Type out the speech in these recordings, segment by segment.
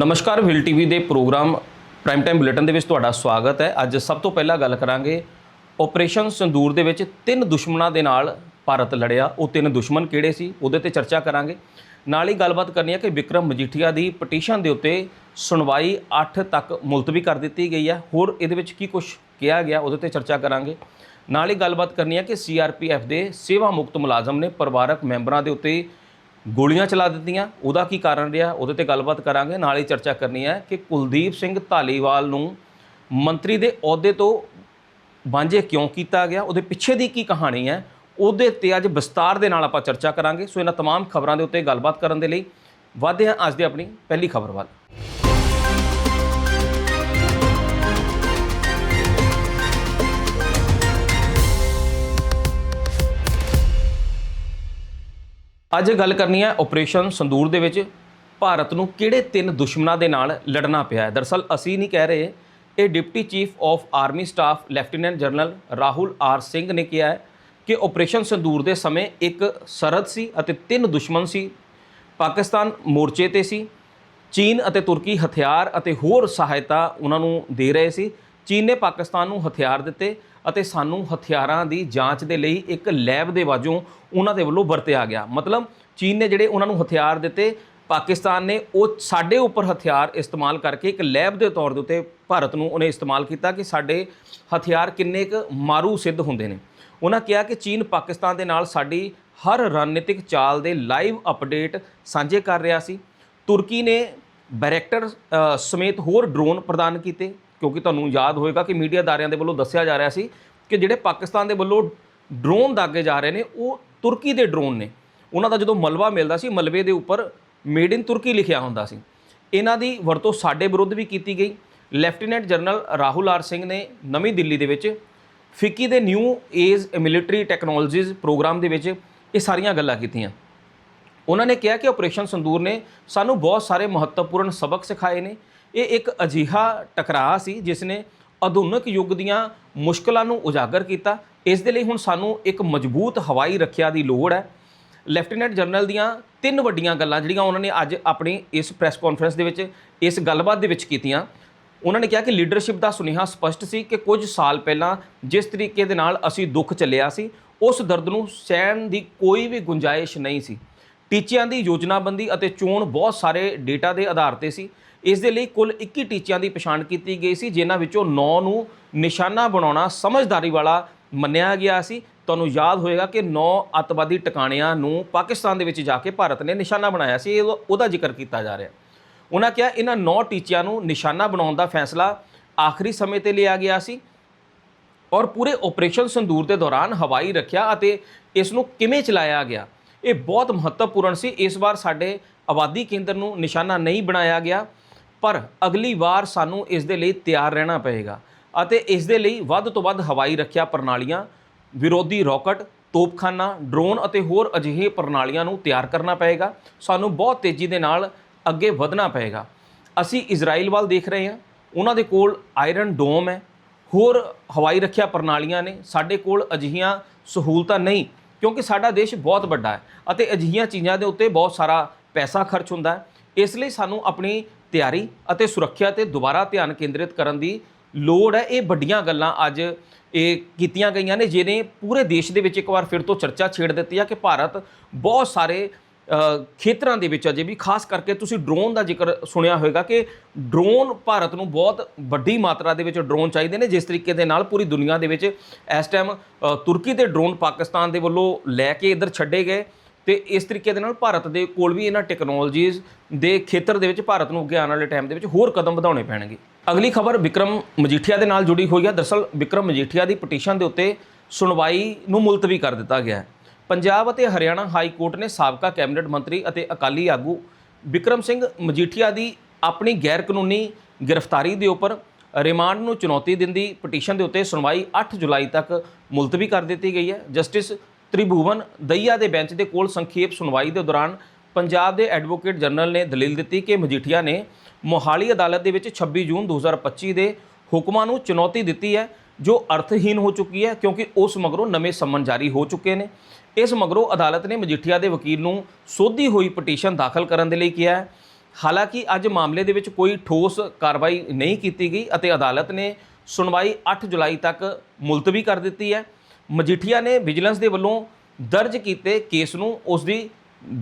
ਨਮਸਕਾਰ will TV ਦੇ programme prime time bulletin ਦੇ ਵਿੱਚ ਤੁਹਾਡਾ ਸਵਾਗਤ ਹੈ। ਅੱਜ ਸਭ ਤੋਂ ਪਹਿਲਾਂ ਗੱਲ ਕਰਾਂਗੇ ਆਪਰੇਸ਼ਨ ਸੰਦੂਰ ਦੇ ਵਿੱਚ ਤਿੰਨ ਦੁਸ਼ਮਣਾਂ ਦੇ ਨਾਲ ਭਾਰਤ ਲੜਿਆ। ਉਹ ਤਿੰਨ ਦੁਸ਼ਮਣ ਕਿਹੜੇ ਸੀ? ਉਹਦੇ ਤੇ ਚਰਚਾ ਕਰਾਂਗੇ। ਨਾਲ ਹੀ ਗੱਲਬਾਤ ਕਰਨੀ ਹੈ ਕਿ ਵਿਕਰਮ ਮਜੀਠੀਆ ਦੀ ਪਟੀਸ਼ਨ ਦੇ ਉੱਤੇ ਸੁਣਵਾਈ 8 ਤੱਕ ਮੁਲਤਵੀ ਕਰ ਦਿੱਤੀ ਗਈ ਹੈ। ਹੋਰ ਇਹਦੇ ਵਿੱਚ ਕੀ ਕੁਝ ਕਿਹਾ ਗਿਆ, ਉਹਦੇ ਤੇ ਚਰਚਾ ਕਰਾਂਗੇ। ਨਾਲ ਹੀ ਗੱਲਬਾਤ ਕਰਨੀ ਹੈ ਕਿ ਸੀਆਰਪੀਐਫ ਦੇ ਸੇਵਾ ਮੁਕਤ ਮੁਲਾਜ਼ਮ ਨੇ ਪਰਿਵਾਰਕ ਮੈਂਬਰਾਂ ਦੇ ਉੱਤੇ ਗੋਲੀਆਂ ਚਲਾ ਦਿੱਤੀਆਂ ਉਹਦਾ ਕੀ ਕਾਰਨ ਰਿਹਾ ਉਹਦੇ ਤੇ ਗੱਲਬਾਤ ਕਰਾਂਗੇ ਨਾਲ ਹੀ ਚਰਚਾ ਕਰਨੀ ਹੈ ਕਿ ਕੁਲਦੀਪ ਸਿੰਘ ਧਾਲੀਵਾਲ ਨੂੰ ਮੰਤਰੀ ਦੇ ਅਹੁਦੇ ਤੋਂ ਵਾਂਝੇ ਕਿਉਂ ਕੀਤਾ ਗਿਆ ਉਹਦੇ ਪਿੱਛੇ ਦੀ ਕੀ ਕਹਾਣੀ ਹੈ ਉਹਦੇ ਤੇ ਅੱਜ ਵਿਸਤਾਰ ਦੇ ਨਾਲ ਆਪਾਂ ਚਰਚਾ ਕਰਾਂਗੇ ਸੋ ਇਹਨਾਂ तमाम ਖਬਰਾਂ ਦੇ ਉੱਤੇ ਗੱਲਬਾਤ ਕਰਨ ਦੇ ਲਈ ਵਧਦੇ ਹਾਂ ਅੱਜ ਦੇ ਆਪਣੀ ਪਹਿਲੀ ਖਬਰ ਵੱਲ ਅੱਜ ਗੱਲ ਕਰਨੀ ਹੈ ਆਪਰੇਸ਼ਨ ਸੰਦੂਰ ਦੇ ਵਿੱਚ। ਭਾਰਤ ਨੂੰ ਕਿਹੜੇ ਤਿੰਨ ਦੁਸ਼ਮਣਾਂ ਦੇ ਨਾਲ ਲੜਨਾ ਪਿਆ ਹੈ? ਦਰਸਲ ਅਸੀਂ ਨਹੀਂ ਕਹਿ ਰਹੇ। ਇਹ deputy chief of army staff lieutenant general Rahul R Singh ਨੇ ਕਿਹਾ ਹੈ ਕਿ ਆਪਰੇਸ਼ਨ ਸੰਦੂਰ ਦੇ ਸਮੇਂ ਇੱਕ ਸਰਹੱਦ ਸੀ ਅਤੇ ਤਿੰਨ ਦੁਸ਼ਮਣ ਸੀ। ਪਾਕਿਸਤਾਨ ਮੋਰਚੇ ਤੇ ਸੀ। ਚੀਨ ਅਤੇ ਤੁਰਕੀ ਹਥਿਆਰ ਅਤੇ ਹੋਰ ਸਹਾਇਤਾ ਉਹਨਾਂ ਨੂੰ ਦੇ ਰਹੇ ਸੀ। ਚੀਨ ਨੇ ਪਾਕਿਸਤਾਨ ਨੂੰ ਹਥਿਆਰ ਦਿੱਤੇ। ਅਤੇ ਸਾਨੂੰ ਹਥਿਆਰਾਂ ਦੀ ਜਾਂਚ ਦੇ ਲਈ ਇੱਕ ਲੈਬ ਦੇ ਵਾਜੋਂ ਉਹਨਾਂ ਦੇ ਵੱਲੋਂ ਵਰਤਿਆ ਗਿਆ। ਮਤਲਬ ਚੀਨ ਨੇ ਜਿਹੜੇ ਉਹਨਾਂ ਨੂੰ ਹਥਿਆਰ ਦਿੱਤੇ, ਪਾਕਿਸਤਾਨ ਨੇ ਉਹ ਸਾਡੇ ਉੱਪਰ ਹਥਿਆਰ ਇਸਤੇਮਾਲ ਕਰਕੇ ਇੱਕ ਲੈਬ ਦੇ ਤੌਰ ਦੇ ਉੱਤੇ ਭਾਰਤ ਨੂੰ ਉਹਨੇ ਇਸਤੇਮਾਲ ਕੀਤਾ ਕਿ ਸਾਡੇ ਹਥਿਆਰ ਕਿੰਨੇ ਕੁ ਮਾਰੂ ਸਿੱਧ ਹੁੰਦੇ ਨੇ। ਉਹਨਾਂ ਕਿਹਾ ਕਿ ਚੀਨ ਪਾਕਿਸਤਾਨ ਦੇ ਨਾਲ ਸਾਡੀ ਹਰ ਰਣਨੀਤਿਕ ਚਾਲ ਦੇ ਲਾਈਵ ਅਪਡੇਟ ਸਾਂਝੇ ਕਰ ਰਿਹਾ ਸੀ। ਤੁਰਕੀ ਨੇ ਬੈਰੈਕਟਰ ਸਮੇਤ ਹੋਰ ਡਰੋਨ ਪ੍ਰਦਾਨ ਕੀਤੇ। ਕਿਉਂਕਿ ਤੁਹਾਨੂੰ ਯਾਦ ਹੋਏਗਾ ਕਿ ਮੀਡੀਆ ਅਦਾਰਿਆਂ ਦੇ ਵੱਲੋਂ ਦੱਸਿਆ ਜਾ ਰਿਹਾ ਸੀ ਕਿ ਜਿਹੜੇ ਪਾਕਿਸਤਾਨ ਦੇ ਵੱਲੋਂ ਡਰੋਨ ਦਾਗੇ ਜਾ ਰਹੇ ਨੇ, ਉਹ ਤੁਰਕੀ ਦੇ ਡਰੋਨ ਨੇ। ਉਹਨਾਂ ਦਾ ਜਦੋਂ ਮਲਬਾ ਮਿਲਦਾ ਸੀ, ਮਲਬੇ ਦੇ ਉੱਪਰ ਮੇਡ ਇਨ ਤੁਰਕੀ ਲਿਖਿਆ ਹੁੰਦਾ ਸੀ। ਇਹਨਾਂ ਦੀ ਵਰਤੋਂ ਸਾਡੇ ਵਿਰੁੱਧ ਵੀ ਕੀਤੀ ਗਈ। Lieutenant general Rahul R Singh ਨੇ ਨਵੀਂ ਦਿੱਲੀ ਦੇ ਵਿੱਚ ਫਿੱਕੀ ਦੇ new age military technologies programme ਦੇ ਵਿੱਚ ਇਹ ਸਾਰੀਆਂ ਗੱਲਾਂ ਕੀਤੀਆਂ। ਉਹਨਾਂ ਨੇ ਕਿਹਾ ਕਿ ਆਪਰੇਸ਼ਨ ਸੰਦੂਰ ਨੇ ਸਾਨੂੰ ਬਹੁਤ ਸਾਰੇ ਮਹੱਤਵਪੂਰਨ ਸਬਕ ਸਿਖਾਏ ਨੇ। ਇਹ ਇੱਕ ਅਜੀਹਾ ਟਕਰਾਅ ਸੀ ਜਿਸ ਨੇ ਆਧੁਨਿਕ ਯੁੱਗ ਦੀਆਂ ਮੁਸ਼ਕਲਾਂ ਨੂੰ ਉਜਾਗਰ ਕੀਤਾ। ਇਸ ਦੇ ਲਈ ਹੁਣ ਸਾਨੂੰ ਇੱਕ ਮਜ਼ਬੂਤ ਹਵਾਈ ਰੱਖਿਆ ਦੀ ਲੋੜ ਹੈ। ਲੈਫਟੀਨੈਂਟ ਜਨਰਲ ਦੀਆਂ ਤਿੰਨ ਵੱਡੀਆਂ ਗੱਲਾਂ ਜਿਹੜੀਆਂ ਉਹਨਾਂ ਨੇ ਅੱਜ ਆਪਣੀ ਇਸ ਪ੍ਰੈਸ ਕਾਨਫਰੰਸ ਦੇ ਵਿੱਚ, ਇਸ ਗੱਲਬਾਤ ਦੇ ਵਿੱਚ ਕੀਤੀਆਂ। ਉਹਨਾਂ ਨੇ ਕਿਹਾ ਕਿ ਲੀਡਰਸ਼ਿਪ ਦਾ ਸੁਨੇਹਾ ਸਪਸ਼ਟ ਸੀ ਕਿ ਕੁਝ ਸਾਲ ਪਹਿਲਾਂ ਜਿਸ ਤਰੀਕੇ ਦੇ ਨਾਲ ਅਸੀਂ ਦੁੱਖ ਚੱਲਿਆ ਸੀ, ਉਸ ਦਰਦ ਨੂੰ ਸਹਿਣ ਦੀ ਕੋਈ ਵੀ ਗੁੰਜਾਇਸ਼ ਨਹੀਂ ਸੀ। ਟੀਚਿਆਂ ਦੀ ਯੋਜਨਾਬੰਦੀ ਅਤੇ ਚੋਣ ਬਹੁਤ ਸਾਰੇ ਡੇਟਾ ਦੇ ਆਧਾਰ ਤੇ ਸੀ। ਇਸ ਦੇ ਲਈ ਕੁੱਲ 21 ਟੀਚਿਆਂ ਦੀ ਪਛਾਣ ਕੀਤੀ ਗਈ ਸੀ, ਜਿਨ੍ਹਾਂ ਵਿੱਚੋਂ 9 ਨੂੰ ਨਿਸ਼ਾਨਾ ਬਣਾਉਣਾ ਸਮਝਦਾਰੀ ਵਾਲਾ ਮੰਨਿਆ ਗਿਆ ਸੀ। ਤੁਹਾਨੂੰ ਯਾਦ ਹੋਏਗਾ ਕਿ 9 ਅੱਤਵਾਦੀ ਟਿਕਾਣਿਆਂ ਨੂੰ ਪਾਕਿਸਤਾਨ ਦੇ ਵਿੱਚ ਜਾ ਕੇ ਭਾਰਤ ਨੇ ਨਿਸ਼ਾਨਾ ਬਣਾਇਆ ਸੀ, ਇਹ ਉਹਦਾ ਜ਼ਿਕਰ ਕੀਤਾ ਜਾ ਰਿਹਾ। ਉਹਨਾਂ ਕਿਹਾ ਇਹਨਾਂ 9 ਟੀਚਿਆਂ ਨੂੰ ਨਿਸ਼ਾਨਾ ਬਣਾਉਣ ਦਾ ਫੈਸਲਾ ਆਖਰੀ ਸਮੇਂ ਤੇ ਲਿਆ ਗਿਆ ਸੀ ਔਰ ਪੂਰੇ ਆਪਰੇਸ਼ਨ ਸੰਦੂਰ ਦੇ ਦੌਰਾਨ ਹਵਾਈ ਰੱਖਿਆ ਅਤੇ ਇਸ ਨੂੰ ਕਿਵੇਂ ਚਲਾਇਆ ਗਿਆ, ਇਹ ਬਹੁਤ ਮਹੱਤਵਪੂਰਨ ਸੀ। ਇਸ ਵਾਰ ਸਾਡੇ ਆਬਾਦੀ ਕੇਂਦਰ ਨੂੰ ਨਿਸ਼ਾਨਾ ਨਹੀਂ ਬਣਾਇਆ ਗਿਆ। ਪਰ ਅਗਲੀ ਵਾਰ ਸਾਨੂੰ ਇਸ ਦੇ ਲਈ ਤਿਆਰ ਰਹਿਣਾ ਪਏਗਾ ਅਤੇ ਇਸ ਦੇ ਲਈ ਵੱਧ ਤੋਂ ਵੱਧ ਹਵਾਈ ਰੱਖਿਆ ਪ੍ਰਣਾਲੀਆਂ, ਵਿਰੋਧੀ ਰਾਕਟ, ਤੋਪਖਾਨਾ, ਡਰੋਨ ਅਤੇ ਹੋਰ ਅਜਿਹੇ ਪ੍ਰਣਾਲੀਆਂ ਨੂੰ ਤਿਆਰ ਕਰਨਾ ਪਏਗਾ। ਸਾਨੂੰ ਬਹੁਤ ਤੇਜ਼ੀ ਦੇ ਨਾਲ ਅੱਗੇ ਵਧਣਾ ਪਏਗਾ। ਅਸੀਂ ਇਜ਼ਰਾਈਲ ਵੱਲ ਦੇਖ ਰਹੇ ਹਾਂ। ਉਹਨਾਂ ਦੇ ਕੋਲ ਆਇਰਨ ਡੋਮ ਹੈ। ਹੋਰ ਹਵਾਈ ਰੱਖਿਆ ਪ੍ਰਣਾਲੀਆਂ ਨੇ। ਸਾਡੇ ਕੋਲ ਅਜਿਹੀਆਂ ਸਹੂਲਤਾਂ ਨਹੀਂ, ਕਿਉਂਕਿ ਸਾਡਾ ਦੇਸ਼ ਬਹੁਤ ਵੱਡਾ ਹੈ ਅਤੇ ਅਜਿਹੀਆਂ ਚੀਜ਼ਾਂ ਦੇ ਉੱਤੇ ਬਹੁਤ ਸਾਰਾ ਪੈਸਾ ਖਰਚ ਹੁੰਦਾ ਹੈ। ਇਸ ਲਈ ਸਾਨੂੰ ਆਪਣੀ ਤਿਆਰੀ ਅਤੇ ਸੁਰੱਖਿਆ ਤੇ ਦੁਬਾਰਾ ਧਿਆਨ ਕੇਂਦਰਿਤ ਕਰਨ ਦੀ ਲੋੜ ਹੈ। ਇਹ ਵੱਡੀਆਂ ਗੱਲਾਂ ਅੱਜ ਇਹ ਕੀਤੀਆਂ ਗਈਆਂ ਨੇ, ਜਿਹਨੇ ਪੂਰੇ ਦੇਸ਼ ਦੇ ਵਿੱਚ ਇੱਕ ਵਾਰ ਫਿਰ ਤੋਂ ਚਰਚਾ ਛੇੜ ਦਿੱਤੀ ਆ ਕਿ ਭਾਰਤ ਬਹੁਤ ਸਾਰੇ ਖੇਤਰਾਂ ਦੇ ਵਿੱਚ ਅਜੇ ਵੀ, ਖਾਸ ਕਰਕੇ ਤੁਸੀਂ ਡਰੋਨ ਦਾ ਜ਼ਿਕਰ ਸੁਣਿਆ ਹੋਵੇਗਾ ਕਿ ਡਰੋਨ ਭਾਰਤ ਨੂੰ ਬਹੁਤ ਵੱਡੀ ਮਾਤਰਾ ਦੇ ਵਿੱਚ ਡਰੋਨ ਚਾਹੀਦੇ ਨੇ। ਜਿਸ ਤਰੀਕੇ ਦੇ ਨਾਲ ਪੂਰੀ ਦੁਨੀਆ ਦੇ ਵਿੱਚ ਇਸ ਟਾਈਮ ਤੁਰਕੀ ਦੇ ਡਰੋਨ ਪਾਕਿਸਤਾਨ ਦੇ ਵੱਲੋਂ ਲੈ ਕੇ ਇੱਧਰ ਛੱਡੇ ਗਏ। ਤੇ ਇਸ ਤਰੀਕੇ ਦੇ ਨਾਲ ਭਾਰਤ ਦੇ ਕੋਲ ਵੀ ਇਹਨਾਂ ਟੈਕਨੋਲੋਜੀਜ਼ ਦੇ ਖੇਤਰ ਦੇ ਵਿੱਚ ਭਾਰਤ ਨੂੰ ਅੱਗੇ ਆਉਣ ਵਾਲੇ ਟਾਈਮ ਦੇ ਵਿੱਚ ਹੋਰ ਕਦਮ ਵਧਾਉਣੇ ਪੈਣਗੇ। ਅਗਲੀ ਖਬਰ ਵਿਕਰਮ ਮਜੀਠੀਆ ਦੇ ਨਾਲ ਜੁੜੀ ਹੋਈ ਹੈ ਦਰਅਸਲ ਵਿਕਰਮ ਮਜੀਠੀਆ ਦੀ ਪਟੀਸ਼ਨ ਦੇ ਉੱਤੇ ਸੁਣਵਾਈ ਨੂੰ ਮੁਲਤਵੀ ਕਰ ਦਿੱਤਾ ਗਿਆ ਹੈ। ਪੰਜਾਬ ਅਤੇ ਹਰਿਆਣਾ ਹਾਈ ਕੋਰਟ ਨੇ ਸਾਬਕਾ ਕੈਬਨਿਟ ਮੰਤਰੀ ਅਤੇ ਅਕਾਲੀ ਆਗੂ ਵਿਕਰਮ ਸਿੰਘ ਮਜੀਠੀਆ ਦੀ ਆਪਣੀ ਗੈਰ ਕਾਨੂੰਨੀ ਗ੍ਰਿਫਤਾਰੀ ਦੇ ਉੱਪਰ ਰਿਮਾਂਡ ਨੂੰ ਚੁਣੌਤੀ ਦਿੰਦੀ ਪਟੀਸ਼ਨ ਦੇ ਉੱਤੇ ਸੁਣਵਾਈ 8 ਜੁਲਾਈ ਤੱਕ ਮੁਲਤਵੀ ਕਰ ਦਿੱਤੀ ਗਈ ਹੈ। ਜਸਟਿਸ ਤ੍ਰਿਭੂਵਨ ਦਈਆ ਦੇ ਬੈਂਚ ਦੇ ਕੋਲ ਸੰਖੇਪ ਸੁਣਵਾਈ ਦੇ ਦੌਰਾਨ ਪੰਜਾਬ ਦੇ ਐਡਵੋਕੇਟ ਜਨਰਲ ਨੇ ਦਲੀਲ ਦਿੱਤੀ ਕਿ ਮਜੀਠੀਆ ਨੇ ਮੋਹਾਲੀ ਅਦਾਲਤ ਦੇ ਵਿੱਚ 26 ਜੂਨ 2025 ਦੇ ਹੁਕਮਾਂ ਨੂੰ ਚੁਣੌਤੀ ਦਿੱਤੀ ਹੈ, ਜੋ ਅਰਥਹੀਨ ਹੋ ਚੁੱਕੀ ਹੈ, ਕਿਉਂਕਿ ਉਸ ਮਗਰੋਂ ਨਵੇਂ ਸੰਮਨ ਜਾਰੀ ਹੋ ਚੁੱਕੇ ਨੇ। ਇਸ ਮਗਰੋਂ ਅਦਾਲਤ ਨੇ ਮਜੀਠੀਆ ਦੇ ਵਕੀਲ ਨੂੰ ਸੋਧੀ ਹੋਈ ਪਟੀਸ਼ਨ ਦਾਖਲ ਕਰਨ ਦੇ ਲਈ ਕਿਹਾ ਹੈ। ਹਾਲਾਂਕਿ ਅੱਜ ਮਾਮਲੇ ਦੇ ਵਿੱਚ ਕੋਈ ਠੋਸ ਕਾਰਵਾਈ ਨਹੀਂ ਕੀਤੀ ਗਈ ਅਤੇ ਅਦਾਲਤ ਨੇ ਸੁਣਵਾਈ 8 ਜੁਲਾਈ ਤੱਕ ਮੁਲਤਵੀ ਕਰ ਦਿੱਤੀ ਹੈ। ਮਜੀਠੀਆ ਨੇ ਵਿਜੀਲੈਂਸ ਦੇ ਵੱਲੋਂ ਦਰਜ ਕੀਤੇ ਕੇਸ ਨੂੰ ਉਸ ਦੀ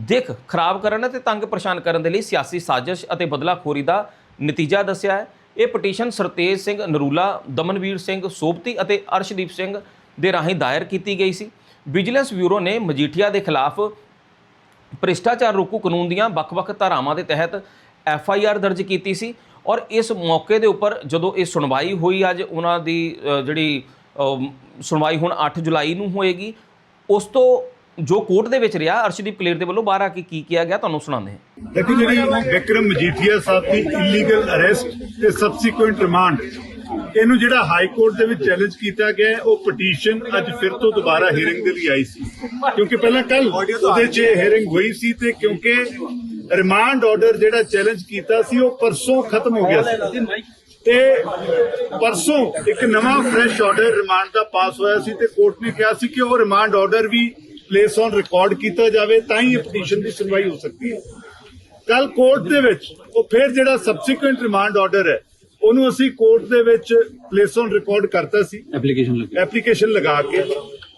ਦਿੱਖ ਖਰਾਬ ਕਰਨ ਅਤੇ ਤੰਗ ਪਰੇਸ਼ਾਨ ਕਰਨ ਦੇ ਲਈ ਸਿਆਸੀ ਸਾਜ਼ਿਸ਼ ਅਤੇ ਬਦਲਾਖੋਰੀ ਦਾ ਨਤੀਜਾ ਦੱਸਿਆ ਹੈ। ਇਹ ਪਟੀਸ਼ਨ ਸਰਤੇਜ ਸਿੰਘ ਨਰੂਲਾ, ਦਮਨਵੀਰ ਸਿੰਘ ਸੋਭਤੀ ਅਤੇ ਅਰਸ਼ਦੀਪ ਸਿੰਘ ਦੇ ਰਾਹੀਂ ਦਾਇਰ ਕੀਤੀ ਗਈ ਸੀ। ਵਿਜੀਲੈਂਸ ਬਿਊਰੋ ਨੇ ਮਜੀਠੀਆ ਦੇ ਖਿਲਾਫ ਭ੍ਰਿਸ਼ਟਾਚਾਰ ਰੋਕੂ ਕਾਨੂੰਨ ਦੀਆਂ ਵੱਖ-ਵੱਖ ਧਾਰਾਵਾਂ ਦੇ ਤਹਿਤ ਐਫ ਆਈ ਆਰ ਦਰਜ ਕੀਤੀ ਸੀ ਔਰ ਇਸ ਮੌਕੇ ਦੇ ਉੱਪਰ ਜਦੋਂ ਇਹ ਸੁਣਵਾਈ ਹੋਈ, ਅੱਜ ਉਹਨਾਂ ਦੀ ਜਿਹੜੀ ਸੁਣਵਾਈ ਹੁਣ 8 ਜੁਲਾਈ ਨੂੰ ਹੋਏਗੀ। ਉਸ ਤੋਂ ਜੋ ਕੋਰਟ ਦੇ ਵਿੱਚ ਰਿਹਾ, ਅਰਸ਼ਦੀਪ ਕਲੇਰ ਦੇ ਵੱਲੋਂ ਬਾਹਰ ਆ ਕੇ ਕੀ ਕਿਹਾ ਗਿਆ, ਤੁਹਾਨੂੰ ਸੁਣਾਉਂਦੇ ਹਾਂ। ਦੇਖੋ ਜਿਹੜੀ ਵਿਕਰਮ ਮਜੀਠੀਆ ਸਾਹਿਬ ਦੀ ਇਲੀਗਲ ਅਰੈਸਟ ਤੇ ਸਬਸੀਕੁਐਂਟ ਰਿਮਾਂਡ ਇਹਨੂੰ ਜਿਹੜਾ ਹਾਈ ਕੋਰਟ ਦੇ ਵਿੱਚ ਚੈਲੰਜ ਕੀਤਾ ਗਿਆ, ਉਹ ਪਟੀਸ਼ਨ ਅੱਜ ਫਿਰ ਤੋਂ ਦੁਬਾਰਾ ਹੀਅਰਿੰਗ ਦੇ ਲਈ ਆਈ ਸੀ। ਕਿਉਂਕਿ ਪਹਿਲਾਂ ਕੱਲ ਉਹਦੇ 'ਚ ਹੀਅਰਿੰਗ ਹੋਈ ਸੀ ਤੇ ਕਿਉਂਕਿ ਰਿਮਾਂਡ ਆਰਡਰ ਜਿਹੜਾ ਚੈਲੰਜ ਕੀਤਾ ਸੀ, ਉਹ ਪਰਸੋਂ ਖਤਮ ਹੋ ਗਿਆ ਸੀ। ਤੇ ਪਰਸੋਂ ਇੱਕ ਨਵਾਂ ਫਰੈਸ਼ ਆਰਡਰ ਰਿਮਾਂਡ ਦਾ ਪਾਸ ਹੋਇਆ ਸੀ ਤੇ ਕੋਰਟ ਨੇ ਕਿਹਾ ਸੀ ਕਿ ਉਹ ਰਿਮਾਂਡ ਆਰਡਰ ਵੀ ਪਲੇਸ ਔਨ ਰਿਕਾਰਡ ਕੀਤਾ ਜਾਵੇ ਤਾਂ ਹੀ ਇਹ ਪਟੀਸ਼ਨ ਦੀ ਸੁਣਵਾਈ ਹੋ ਸਕਦੀ ਹੈ। ਕੱਲ ਕੋਰਟ ਦੇ ਵਿੱਚ ਉਹ ਫਿਰ ਜਿਹੜਾ ਸਬਸੀਕੁਐਂਟ ਰਿਮਾਂਡ ਆਰਡਰ ਹੈ ਉਹਨੂੰ ਅਸੀਂ ਕੋਰਟ ਦੇ ਵਿੱਚ ਪਲੇਸ ਔਨ ਰਿਕਾਰਡ ਕਰਤਾ ਸੀ। ਐਪਲੀਕੇਸ਼ਨ ਲੱਗੀ। ਐਪਲੀਕੇਸ਼ਨ ਲਗਾ ਕੇ।